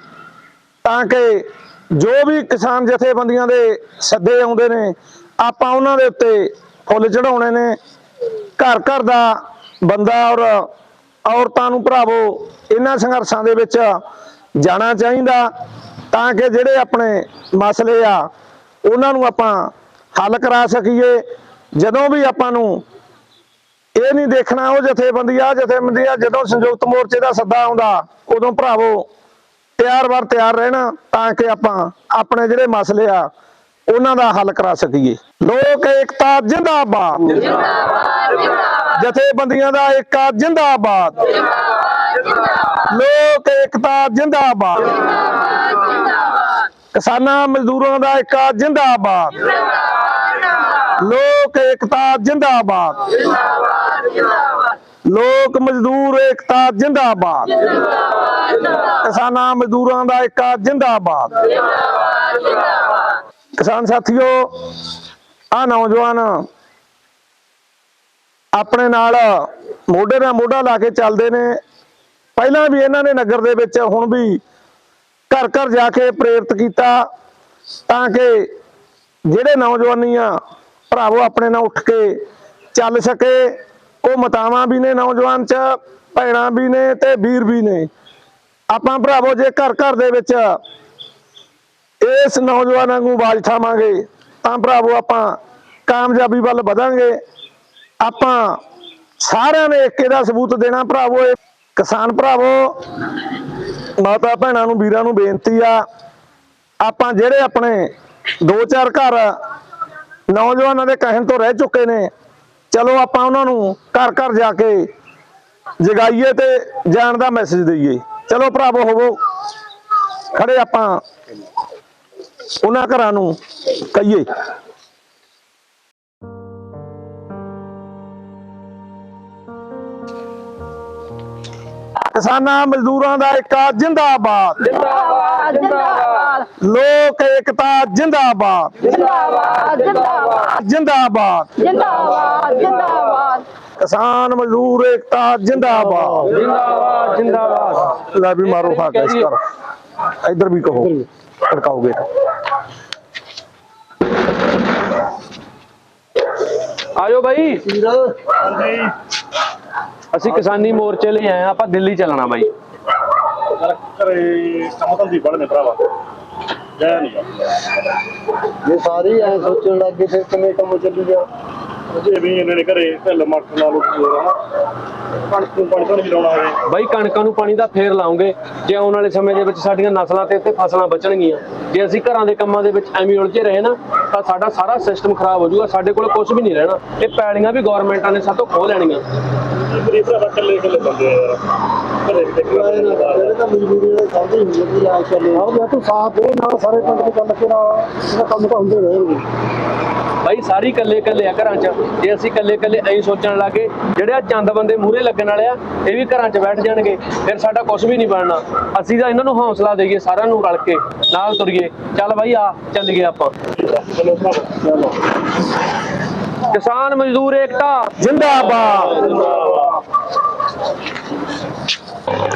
ਤਾਂ ਕਿ ਜੋ ਵੀ ਕਿਸਾਨ ਜਥੇਬੰਦੀਆਂ ਦੇ ਸੱਦੇ ਆਉਂਦੇ ਨੇ, ਆਪਾਂ ਉਹਨਾਂ ਦੇ ਉੱਤੇ ਫੁੱਲ ਚੜਾਉਣੇ ਨੇ। ਘਰ ਘਰ ਦਾ ਬੰਦਾ ਔਰ ਔਰਤਾਂ ਨੂੰ ਭਰਾਵੋ, ਇਹਨਾਂ ਸੰਘਰਸ਼ਾਂ ਦੇ ਵਿੱਚ ਜਾਣਾ ਚਾਹੀਦਾ ਤਾਂ ਕਿ ਜਿਹੜੇ ਆਪਣੇ ਮਸਲੇ ਆ, ਉਹਨਾਂ ਨੂੰ ਆਪਾਂ ਹੱਲ ਕਰਾ ਸਕੀਏ। ਜਦੋਂ ਵੀ ਆਪਾਂ ਨੂੰ ਇਹ ਨਹੀਂ ਦੇਖਣਾ, ਉਹ ਜਥੇਬੰਦੀ ਆ ਜਥੇਬੰਦੀ ਆ, ਜਦੋਂ ਸੰਯੁਕਤ ਮੋਰਚੇ ਦਾ ਸੱਦਾ ਆਉਂਦਾ, ਉਦੋਂ ਭਰਾਵੋ ਤਿਆਰ ਵਰ ਤਿਆਰ ਰਹਿਣਾ ਤਾਂ ਕਿ ਆਪਾਂ ਆਪਣੇ ਜਿਹੜੇ ਮਸਲੇ ਆ ਉਹਨਾਂ ਦਾ ਹੱਲ ਕਰਾ ਸਕੀਏ। ਲੋਕ ਏਕਤਾ ਜਿੰਦਾਬਾਦ। ਜਥੇਬੰਦੀਆਂ ਦਾ ਏਕਾ ਜਿੰਦਾਬਾਦ। ਲੋਕ ਏਕਤਾ ਜਿੰਦਾਬਾਦ। ਕਿਸਾਨਾਂ ਮਜ਼ਦੂਰਾਂ ਦਾ ਏਕਾ ਜਿੰਦਾਬਾਦ। ਲੋਕ ਏਕਤਾ ਜਿੰਦਾਬਾਦ। ਲੋਕ ਮਜ਼ਦੂਰ ਏਕਤਾ ਜਿੰਦਾਬਾਦ। ਕਿਸਾਨਾਂ ਮਜ਼ਦੂਰਾਂ ਦਾ ਏਕਾ ਜਿੰਦਾਬਾਦ। ਕਿਸਾਨ ਸਾਥੀਓ ਆ ਨੌਜਵਾਨ ਆਪਣੇ ਨਾਲ ਮੋਢੇ ਨਾਲ ਮੋਢਾ ਲਾ ਕੇ ਚੱਲਦੇ ਨੇ। ਪਹਿਲਾਂ ਵੀ ਇਹਨਾਂ ਨੇ ਨਗਰ ਦੇ ਵਿੱਚ ਹੁਣ ਵੀ ਘਰ ਘਰ ਜਾ ਕੇ ਪ੍ਰੇਰਿਤ ਕੀਤਾ ਤਾਂ ਕਿ ਜਿਹੜੇ ਨੌਜਵਾਨੀਆਂ ਭਰਾਵੋ ਆਪਣੇ ਨਾਲ ਉੱਠ ਕੇ ਚੱਲ ਸਕੇ। ਉਹ ਮਤਾਵਾਂ ਵੀ ਨੇ ਨੌਜਵਾਨ ਚ ਭੈਣਾਂ ਵੀ ਨੇ ਤੇ ਵੀਰ ਵੀ ਨੇ। ਆਪਾਂ ਭਰਾਵੋ, ਜੇ ਘਰ ਘਰ ਦੇ ਵਿੱਚ ਇਸ ਨੌਜਵਾਨਾਂ ਨੂੰ ਆਵਾਜ਼ ਠਾਵਾਂਗੇ ਤਾਂ ਭਰਾਵੋ ਆਪਾਂ ਕਾਮਯਾਬੀ ਵੱਲ ਵਧਾਂਗੇ। ਆਪਾਂ ਸਾਰਿਆਂ ਨੇ ਏਕੇ ਦਾ ਸਬੂਤ ਦੇਣਾ ਭਰਾਵੋ, ਇਹ ਕਿਸਾਨ ਭਰਾਵੋ, ਮਾਤਾ ਭੈਣਾਂ ਨੂੰ, ਵੀਰਾਂ ਨੂੰ ਬੇਨਤੀ ਆ, ਆਪਾਂ ਜਿਹੜੇ ਆਪਣੇ ਦੋ ਚਾਰ ਘਰ ਨੌਜਵਾਨਾਂ ਦੇ ਕਹਿਣ ਤੋਂ ਰਹਿ ਚੁੱਕੇ ਨੇ, ਚਲੋ ਆਪਾਂ ਉਹਨਾਂ ਨੂੰ ਘਰ ਘਰ ਜਾ ਕੇ ਜਗਾਈਏ ਤੇ ਜਾਣ ਦਾ ਮੈਸੇਜ ਦਈਏ। ਚਲੋ ਭਰਾਵੋ ਹੋਵੋ। ਖੜੇ ਆਪਾਂ ਉਹਨਾਂ ਘਰਾਂ ਨੂੰ ਕਹੀਏ। ਕਿਸਾਨਾਂ ਮਜ਼ਦੂਰਾਂ ਦਾ ਏਕਾ ਜਿੰਦਾਬਾਦ। ਜਿੰਦਾਬਾਦ ਜਿੰਦਾਬਾਦ। ਲੋਕ ਜਿੰਦਾਬਾਦ। ਜਿੰਦਾਬਾਦ ਜਿੰਦਾਬਾਦ। ਜਿੰਦਾਬਾਦ। ਜਿੰਦਾਬਾਦ ਜਿੰਦਾਬਾਦ। ਕਿਸਾਨ ਮਜ਼ਦੂਰ ਏਕਤਾ ਜਿੰਦਾਬਾਦ। ਜਿੰਦਾਬਾਦ ਜਿੰਦਾਬਾਦ। ਲੈ ਵੀ ਮਾਰੋ ਹਾਕ ਇਸ ਕਰ ਇੱਧਰ ਵੀ ਕਹੋ ਖੜਕਾਓਗੇ ਆਜੋ ਬਾਈ। ਅਸੀਂ ਕਿਸਾਨੀ ਮੋਰਚੇ ਲਈ ਆਏ ਆ ਆਪਾਂ ਦਿੱਲੀ ਚੱਲਣਾ ਬਾਈ। ਯਾਰ ਘਰੇ ਕੰਮ ਧੰਦੀ ਬੜੇ ਨੇ ਭਰਾਵਾ। ਜੈ ਨਹੀਂ। ਇਹ ਸਾਰੇ ਐ ਸੋਚਣ ਲੱਗੇ ਫਿਰ ਕਿਵੇਂ ਕੰਮ ਚੱਲੂਗਾ? ਅਜੇ ਵੀ ਇਹਨਾਂ ਨੇ ਘਰੇ ਢਿੱਲ ਮੱਠ ਲਾ ਲੋ ਕੀ ਹੋ ਰਹਾ ਕਣਕ ਨੂੰ ਪਾਣੀ ਤਾਂ ਨਹੀਂ ਲਾਉਣਾ ਹੈ ਬਾਈ ਕਣਕਾਂ ਨੂੰ ਪਾਣੀ ਦਾ ਫੇਰ ਲਾਉਂਗੇ। ਜੇ ਆਉਣ ਵਾਲੇ ਸਮੇਂ ਦੇ ਵਿੱਚ ਸਾਡੀਆਂ ਨਸਲਾਂ ਤੇ ਇੱਥੇ ਫਸਲਾਂ ਬਚਣਗੀਆਂ। ਜੇ ਅਸੀਂ ਘਰਾਂ ਦੇ ਕੰਮਾਂ ਦੇ ਵਿੱਚ ਐਵੇਂ ਉਲਝੇ ਰਹੇ ਨਾ ਤਾਂ ਸਾਡਾ ਸਾਰਾ ਸਿਸਟਮ ਖਰਾਬ ਹੋ ਜਾਊਗਾ। ਸਾਡੇ ਕੋਲ ਕੁਝ ਵੀ ਨਹੀਂ ਰਹਿਣਾ। ਇਹ ਪੈਲੀਆਂ ਵੀ ਗਵਰਨਮੈਂਟਾਂ ਨੇ ਸਾਤੋਂ ਖੋਹ ਲੈਣੀਆਂ। ਗਰੀਬ ਭਰਾਵਾ ਇਕੱਲੇ ਇਕੱਲੇ ਬੰਦੇ ਆ ਯਾਰ। ਘਰੇ ਵੀ ਦੇਖਣਾ ਇਹ ਤਾਂ ਮਜਬੂਰੀ ਨਾਲ ਸਮਝੀ ਹੁੰਦੀ ਹੈ ਕਿ ਆ ਚੱਲੇ। ਆਹ ਜੇ ਤੂੰ ਸਾਥ ਦੇ ਨਾਲ ਸਾਰੇ ਪਿੰਡ ਦੇ ਚੱਲ ਕੇ ਨਾ ਇਹਦਾ ਕੰਮ ਤਾਂ ਹੁੰਦੇ ਰਹਿਣਗੇ। ਬਾਈ, ਸਾਰੀ ਕੱਲੇ ਕੱਲੇ ਆ ਘਰਾਂ 'ਚ। ਜੇ ਅਸੀਂ ਕੱਲੇ ਕੱਲੇ ਐਂ ਸੋਚਣ ਲੱਗੇ, ਜਿਹੜੇ ਆ ਚੰਦ ਬੰਦੇ ਮੂਹਰੇ ਲੱਗਣ ਵਾਲੇ ਆ, ਇਹ ਵੀ ਘਰਾਂ 'ਚ ਬੈਠ ਜਾਣਗੇ। ਫਿਰ ਸਾਡਾ ਕੁਝ ਵੀ ਨਹੀਂ ਬਣਨਾ। ਅਸੀਂ ਤਾਂ ਇਹਨਾਂ ਨੂੰ ਹੌਸਲਾ ਦੇਈਏ, ਸਾਰਿਆਂ ਨੂੰ ਰਲ ਕੇ, ਨਾਲ ਤੁਰੀਏ। ਚੱਲ ਬਾਈ, ਆ ਚੱਲ ਗਏ ਆਪਾਂ। ਕਿਸਾਨ ਮਜ਼ਦੂਰ ਏਕਤਾ, ਜਿੰਦਾਬਾਦ।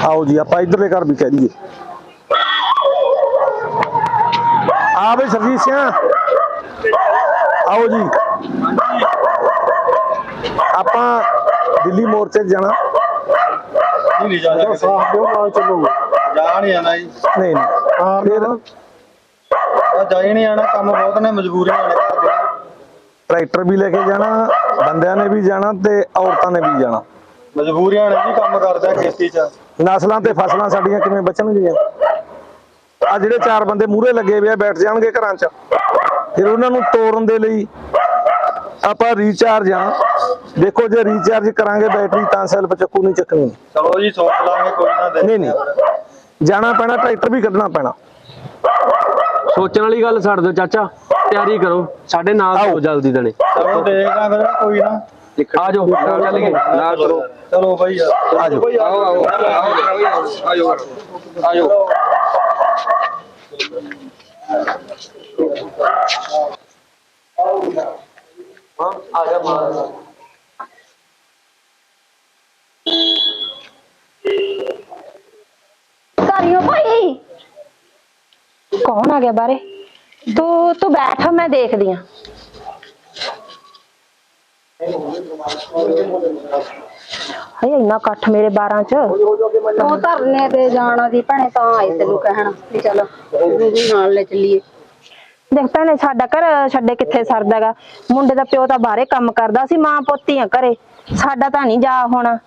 ਆਓ ਜੀ, ਆਪਾਂ ਇਧਰਲੇ ਘਰ ਵੀ ਕਹਿ ਦਈਏ। ਆ ਬਈ ਸਰਜੀਤ ਸਿੰਘ। ਆਓ ਜੀ। ਆਪਾਂ ਦਿੱਲੀ ਮੋਰਚੇ ਜਾਣਾ। ਨਹੀਂ ਜਾ ਸਾਥ ਦਿਓ ਨਾਲ ਚੱਲੋ ਜਾ ਨਹੀਂ ਆਣਾ ਜੀ। ਨਹੀਂ ਨਹੀਂ। ਹਾਂ ਫਿਰ ਆ ਜਾ ਹੀ ਨਹੀਂ ਆਣਾ ਕੰਮ ਬਹੁਤ ਨੇ ਮਜਬੂਰੀਆਂ ਨੇ ਘਰ ਦੀਆਂ ਟਰੈਕਟਰ ਵੀ ਲੈ ਕੇ ਜਾਣਾ ਬੰਦਿਆਂ ਨੇ ਵੀ ਜਾਣਾ ਤੇ ਔਰਤਾਂ ਨੇ ਵੀ ਜਾਣਾ। ਮਜਬੂਰੀਆਂ ਨੇ ਜੀ ਕੰਮ ਕਰਦਾ ਖੇਤੀ 'ਚ। ਨਸਲਾਂ ਤੇ ਫਸਲਾਂ ਸਾਡੀਆਂ ਕਿਵੇਂ ਬਚਣਗੀਆਂ? ਆ ਜਿਹੜੇ ਚਾਰ ਬੰਦੇ ਮੂਹਰੇ ਲੱਗੇ ਹੋਏ ਆ ਬੈਠ ਜਾਣਗੇ ਘਰਾਂ 'ਚ। ਫਿਰ ਉਹਨਾਂ ਨੂੰ ਤੋੜਨ ਦੇ ਲਈ ਆਪਾਂ ਰੀਚਾਰਜ ਆ। ਦੇਖੋ ਜੇ ਰੀਚਾਰਜ ਕਰਾਂਗੇ ਬੈਟਰੀ ਤਾਂ ਸੈਲਫ ਚੱਕੂ ਨਹੀਂ ਚੱਕਣੀ। ਚਲੋ ਜੀ ਸੋਚ ਲਾਂਗੇ ਕੋਈ ਨਾ ਦੇ ਨਹੀਂ ਨਹੀਂ। ਜਾਣਾ ਪੈਣਾ ਟਰੈਕਟਰ ਵੀ ਕੱਢਣਾ ਪੈਣਾ। ਸੋਚਣ ਵਾਲੀ ਗੱਲ ਛੱਡ ਦਿਓ ਚਾਚਾ ਤਿਆਰੀ ਕਰੋ। ਸਾਡੇ ਨਾਲ। ਤੋਂ ਜਲਦੀ ਦੇਣੇ। ਚਲੋ ਦੇਖਾਂ ਫਿਰ ਕੋਈ ਨਾ। ਆ ਜਾਓ ਨਾਲ ਚੱਲ ਗਏ ਨਾ ਕਰੋ। ਚਲੋ ਬਾਈ ਆ ਜਾਓ। ਆਓ ਆਓ। ਆਓ ਆਓ ਕਰਿਓ ਭਾਈ। ਕੌਣ ਆ ਗਿਆ ਬਾਰੇ ਤੂੰ ਤੂੰ ਬੈਠ ਮੈਂ ਦੇਖਦੀ ਆ। ਹਏ ਇੰਨਾ ਇਕੱਠ ਮੇਰੇ 12 ਚ। ਉਹ ਧਰਨੇ ਤੇ ਜਾਣਾ ਦੀ ਭੈਣੇ ਤਾਂ ਆਏ ਤੈਨੂੰ ਕਹਿਣ ਵੀ ਚੱਲ ਵੀ ਨਾਲ ਲੈ ਚੱਲੀਏ। ਦੇਖ ਭੈਣੇ ਸਾਡਾ ਘਰ ਛੱਡੇ ਕਿੱਥੇ ਸਰਦਾਗਾ ਮੁੰਡੇ ਦਾ ਪਿਓ ਤਾਂ ਬਾਹਰੇ ਕੰਮ ਕਰਦਾ ਸੀ ਮਾਂ ਪੁੱਤੀ ਆ ਘਰੇ। ਸਾਡਾ ਤਾਂ ਨਹੀਂ ਜਾ ਹੋਣਾ।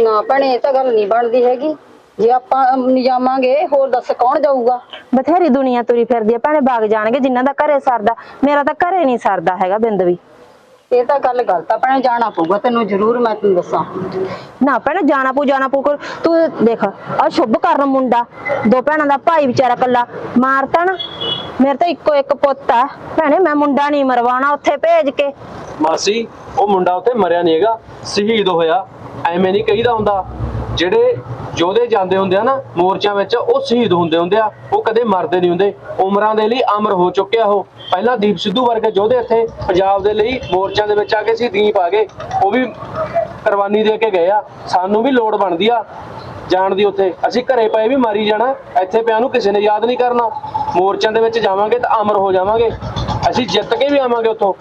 ਨਾ ਭੈਣੇ ਇਹ ਤਾਂ ਗੱਲ ਨਹੀਂ ਬਣਦੀ ਹੈਗੀ। ਜੇ ਆਪਾਂ ਨਹੀਂ ਜਾਵਾਂਗੇ ਹੋਰ ਦੱਸ ਕੌਣ ਜਾਊਗਾ? ਬਥੇਰੀ ਦੁਨੀਆ ਤੁਰੀ ਫਿਰਦੀ ਆ। ਭੈਣੇ ਬਾਗ ਜਾਣਗੇ ਜਿਨ੍ਹਾਂ ਦਾ ਘਰੇ ਸਰਦਾ। ਮੇਰਾ ਤਾਂ ਘਰੇ ਨਹੀਂ ਸਰਦਾ ਹੈਗਾ ਬਿੰਦ ਵੀ। ਇਹ ਤਾਂ ਗੱਲ ਗਲਤ ਆ ਭੈਣੇ ਜਾਣਾ ਪਊਗਾ ਤੈਨੂੰ ਜ਼ਰੂਰ ਮੈਂ ਤੈਨੂੰ ਦੱਸਾਂ। ਨਾ ਭੈਣੇ ਜਾਣਾ ਪੂ ਜਾਣਾ ਪੂ ਕਰ ਤੂੰ ਦੇਖ ਆ ਸ਼ੁਭ ਕਰਨ ਮੁੰਡਾ ਦੋ ਭੈਣਾਂ ਦਾ ਭਾਈ ਵਿਚਾਰਾ ਕੱਲਾ ਮਾਰਤਾ ਨਾ ਮੇਰੇ ਤਾਂ ਇੱਕੋ ਇੱਕ ਪੁੱਤ ਆ। ਭੈਣੇ ਮੈਂ ਮੁੰਡਾ ਨਹੀਂ ਮਰਵਾਉਣਾ ਉੱਥੇ ਭੇਜ ਕੇ। ਮਾਸੀ ਉਹ ਮੁੰਡਾ ਉੱਥੇ ਮਰਿਆ ਨਹੀਂ ਹੈਗਾ ਸ਼ਹੀਦ ਹੋਇਆ ਐਵੇਂ ਨਹੀਂ ਕਹੀਦਾ ਹੁੰਦਾ। ਜਿਹੜੇ ਯੋਧੇ ਜਾਂਦੇ ਹੁੰਦੇ ਆ ਨਾ, ਮੋਰਚਿਆਂ ਵਿੱਚ, ਉਹ ਸ਼ਹੀਦ ਹੁੰਦੇ ਹੁੰਦੇ ਆ। ਉਹ ਕਦੇ ਮਰਦੇ ਨਹੀਂ ਹੁੰਦੇ। ਉਮਰਾਂ ਦੇ ਲਈ ਅਮਰ ਹੋ ਚੁੱਕਿਆ ਉਹ। ਪਹਿਲਾਂ ਦੀਪ ਸਿੱਧੂ ਵਰਗੇ ਯੋਧੇ ਇੱਥੇ ਪੰਜਾਬ ਦੇ ਲਈ ਮੋਰਚਿਆਂ ਦੇ ਵਿੱਚ ਆ ਕੇ ਸੀ ਦੀਪ ਆ ਗਏ। ਉਹ ਵੀ ਕੁਰਬਾਨੀ ਦੇ ਕੇ ਗਏ ਆ। ਸਾਨੂੰ ਵੀ ਲੋੜ ਬਣਦੀ ਆ ਜਾਣ ਦੀ ਉੱਥੇ। ਅਸੀਂ ਘਰੇ ਪਏ ਵੀ ਮਾਰੀ ਜਾਣਾ। ਇੱਥੇ ਪਿਆ ਨੂੰ ਕਿਸੇ ਨੇ ਯਾਦ ਨਹੀਂ ਕਰਨਾ। ਮੋਰਚਿਆਂ ਦੇ ਵਿੱਚ ਜਾਵਾਂਗੇ ਤਾਂ ਅਮਰ ਹੋ ਜਾਵਾਂਗੇ। ਅਸੀਂ ਜਿੱਤ ਕੇ ਵੀ ਆਵਾਂਗੇ ਉੱਥੋਂ।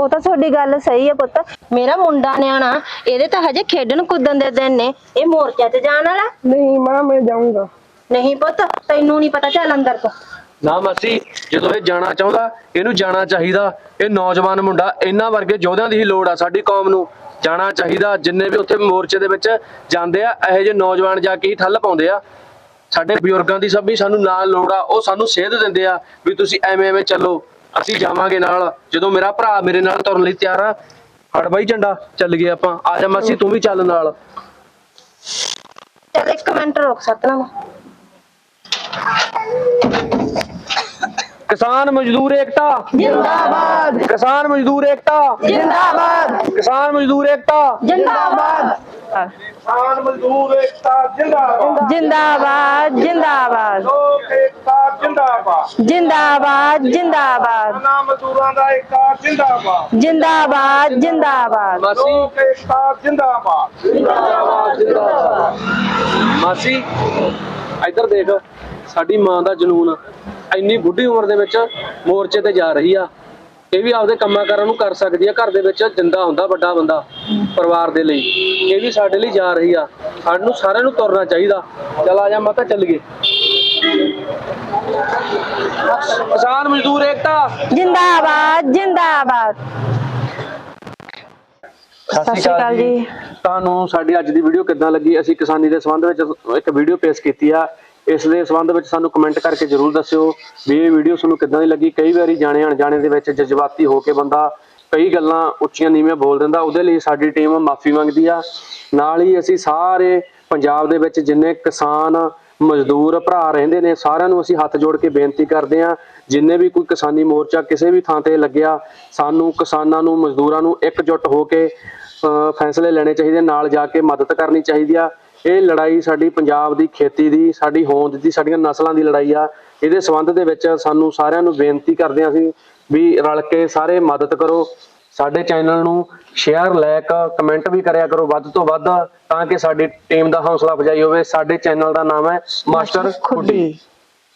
ਉਹ ਤਾਂ ਤੁਹਾਡੀ ਗੱਲ ਸਹੀ ਹੈ ਪੁੱਤ। ਮੇਰਾ ਮੁੰਡਾ ਨਿਆਣਾ ਇਹਦੇ ਤਾਂ ਹਜੇ ਖੇਡਣ ਕੁੱਦਣ ਦੇ ਦਿਨ ਨੇ। ਇਹ ਮੋਰਚਾ ਤੇ ਜਾਣ ਵਾਲਾ? ਨਹੀਂ ਮਾਂ ਮੈਂ ਜਾਊਂਗਾ। ਨਹੀਂ ਪੁੱਤ ਤੈਨੂੰ ਨਹੀਂ ਪਤਾ ਚੱਲ ਅੰਦਰ ਤੋਂ। ਨਾ ਮਾਸੀ ਜਦੋਂ ਇਹ ਜਾਣਾ ਚਾਹੁੰਦਾ ਇਹਨੂੰ ਜਾਣਾ ਚਾਹੀਦਾ। ਇਹ ਨੌਜਵਾਨ ਮੁੰਡਾ ਇਹਨਾਂ ਵਰਗੇ ਯੋਧਿਆਂ ਦੀ ਹੀ ਲੋੜ ਆ ਸਾਡੀ ਕੌਮ ਨੂੰ। ਜਾਣਾ ਚਾਹੀਦਾ ਜਿੰਨੇ ਵੀ ਉੱਥੇ ਮੋਰਚੇ ਦੇ ਵਿੱਚ ਜਾਂਦੇ ਆ ਇਹੋ ਜਿਹੇ ਨੌਜਵਾਨ ਜਾ ਕੇ ਹੀ ਠੱਲ ਪਾਉਂਦੇ ਆ। ਸਾਡੇ ਬਜ਼ੁਰਗਾਂ ਦੀ ਸਭ ਵੀ ਸਾਨੂੰ ਨਾਲ ਲੋੜ ਆ ਉਹ ਸਾਨੂੰ ਸੇਧ ਦਿੰਦੇ ਆ ਵੀ ਤੁਸੀਂ ਐਵੇਂ ਐਵੇਂ ਚੱਲੋ। ਅਸੀਂ ਜਾਵਾਂਗੇ ਨਾਲ। ਜਦੋਂ ਮੇਰਾ ਭਰਾ ਮੇਰੇ ਨਾਲ ਤੁਰਨ ਲਈ ਤਿਆਰ ਆ ਫੜ ਬਾਈ ਝੰਡਾ ਚੱਲ ਗਏ ਆਪਾਂ। ਆ ਜਾ ਮਾਸੀ ਤੂੰ ਵੀ ਚੱਲ ਨਾਲ। ਚੱਲ ਇੱਕ ਮਿੰਟ ਰੁਕ ਸਤਨਾਮ। ਕਿਸਾਨ ਮਜ਼ਦੂਰ ਏਕਤਾ। ਜਿੰਦਾਬਾਦ। ਕਿਸਾਨ ਮਜ਼ਦੂਰ ਏਕਤਾ। ਜਿੰਦਾਬਾਦ। ਕਿਸਾਨ ਮਜ਼ਦੂਰ ਏਕਤਾ। ਜਿੰਦਾਬਾਦ। ਕਿਸਾਨ ਮਜ਼ਦੂਰ ਏਕਤਾ ਜਿੰਦਾਬਾਦ। ਜਿੰਦਾਬਾਦ ਜਿੰਦਾਬਾਦ। ਲੋਕ ਏਕਤਾ ਜਿੰਦਾਬਾਦ। ਜਿੰਦਾਬਾਦ ਜਿੰਦਾਬਾਦ। ਨਾ ਮਜ਼ਦੂਰਾਂ ਦਾ ਏਕਤਾ ਜਿੰਦਾਬਾਦ। ਜਿੰਦਾਬਾਦ ਜਿੰਦਾਬਾਦ। ਮਾਸੀ। ਲੋਕ ਏਕਤਾ ਜਿੰਦਾਬਾਦ। ਜਿੰਦਾਬਾਦ ਜਿੰਦਾਬਾਦ। ਮਾਸੀ ਇੱਧਰ ਦੇਖ ਸਾਡੀ ਮਾਂ ਦਾ ਜਨੂਨ ਇੰਨੀ ਬੁੱਢੀ ਉਮਰ ਦੇ ਵਿੱਚ ਮੋਰਚੇ ਤੇ ਜਾ ਰਹੀ ਆ। ਇਹ ਵੀ ਆਪਦੇ ਕੰਮਾਂ ਕਾਰਾਂ ਨੂੰ ਕਰ ਸਕਦੀ ਆ ਘਰ ਦੇ ਵਿੱਚ ਜਿੰਦਾ ਹੁੰਦਾ ਵੱਡਾ ਬੰਦਾ ਪਰਿਵਾਰ ਦੇ ਲਈ। ਇਹ ਵੀ ਸਾਡੇ ਲਈ ਜਾ ਰਹੀ ਆ। ਸਾਨੂੰ ਸਾਰਿਆਂ ਨੂੰ ਤੁਰਨਾ ਚਾਹੀਦਾ। ਚਲ ਆ ਜਾ ਮਾਤਾ ਚੱਲ ਗਏ। ਕਿਸਾਨ ਮਜ਼ਦੂਰ ਏਕਤਾ। ਜਿੰਦਾਬਾਦ ਜਿੰਦਾਬਾਦ। ਸਤਿ ਸ਼੍ਰੀ ਅਕਾਲ ਜੀ। ਤੁਹਾਨੂੰ ਸਾਡੀ ਅੱਜ ਦੀ ਵੀਡੀਓ ਕਿੱਦਾਂ ਲੱਗੀ? ਅਸੀਂ ਕਿਸਾਨੀ ਦੇ ਸੰਬੰਧ ਵਿੱਚ ਇੱਕ ਵੀਡੀਓ ਪੇਸ਼ ਕੀਤੀ ਆ। ਇਸ ਦੇ ਸੰਬੰਧ ਵਿੱਚ ਸਾਨੂੰ ਕਮੈਂਟ ਕਰਕੇ ਜਰੂਰ ਦੱਸਿਓ ਵੀ ਇਹ ਵੀਡੀਓ ਤੁਹਾਨੂੰ ਕਿੱਦਾਂ ਦੀ ਲੱਗੀ। ਕਈ ਵਾਰੀ ਜਾਣੇ ਅਣਜਾਣੇ ਦੇ ਵਿੱਚ ਜਜ਼ਬਾਤੀ ਹੋ ਕੇ ਬੰਦਾ ਕਈ ਗੱਲਾਂ ਉੱਚੀਆਂ ਨੀਵੀਆਂ ਬੋਲ ਦਿੰਦਾ, ਉਹਦੇ ਲਈ ਸਾਡੀ ਟੀਮ ਮਾਫੀ ਮੰਗਦੀ ਆ। ਨਾਲ ਹੀ ਅਸੀਂ ਸਾਰੇ ਪੰਜਾਬ ਦੇ ਵਿੱਚ ਜਿੰਨੇ ਕਿਸਾਨ, ਮਜ਼ਦੂਰ, ਭਰਾ ਰਹਿੰਦੇ ਨੇ, ਸਾਰਿਆਂ ਨੂੰ ਅਸੀਂ ਹੱਥ ਜੋੜ ਕੇ ਬੇਨਤੀ ਕਰਦੇ ਹਾਂ ਜਿੰਨੇ ਵੀ ਕੋਈ ਕਿਸਾਨੀ ਮੋਰਚਾ ਕਿਸੇ ਵੀ ਥਾਂ ਤੇ ਲੱਗਿਆ, ਸਾਨੂੰ ਕਿਸਾਨਾਂ ਨੂੰ, ਮਜ਼ਦੂਰਾਂ ਨੂੰ ਇਕਜੁੱਟ ਹੋ ਕੇ ਫੈਸਲੇ ਲੈਣੇ ਚਾਹੀਦੇ, ਨਾਲ ਜਾ ਕੇ ਮਦਦ ਕਰਨੀ ਚਾਹੀਦੀ ਆ। ਇਹ ਲੜਾਈ ਸਾਡੀ ਪੰਜਾਬ ਦੀ ਖੇਤੀ ਦੀ ਸਾਡੀ ਹੋਂਦ ਦੀ ਸਾਡੀਆਂ ਨਸਲਾਂ ਦੀ ਲੜਾਈ ਆ। ਇਹਦੇ ਸੰਬੰਧ ਦੇ ਵਿੱਚ ਸਾਨੂੰ ਸਾਰਿਆਂ ਨੂੰ ਬੇਨਤੀ ਕਰਦੇ ਹਾਂ ਅਸੀਂ ਵੀ ਰਲ ਕੇ ਸਾਰੇ ਮਦਦ ਕਰੋ। ਸਾਡੇ ਚੈਨਲ ਨੂੰ ਸ਼ੇਅਰ ਲਾਇਕ ਕਮੈਂਟ ਵੀ ਕਰਿਆ ਕਰੋ ਵੱਧ ਤੋਂ ਵੱਧ ਤਾਂ ਕਿ ਸਾਡੀ ਟੀਮ ਦਾ ਹੌਸਲਾ ਅਫਜ਼ਾਈ ਹੋਵੇ। ਸਾਡੇ ਚੈਨਲ ਦਾ ਨਾਮ ਹੈ ਮਾਸਟਰ ਖੁੱਡੀ।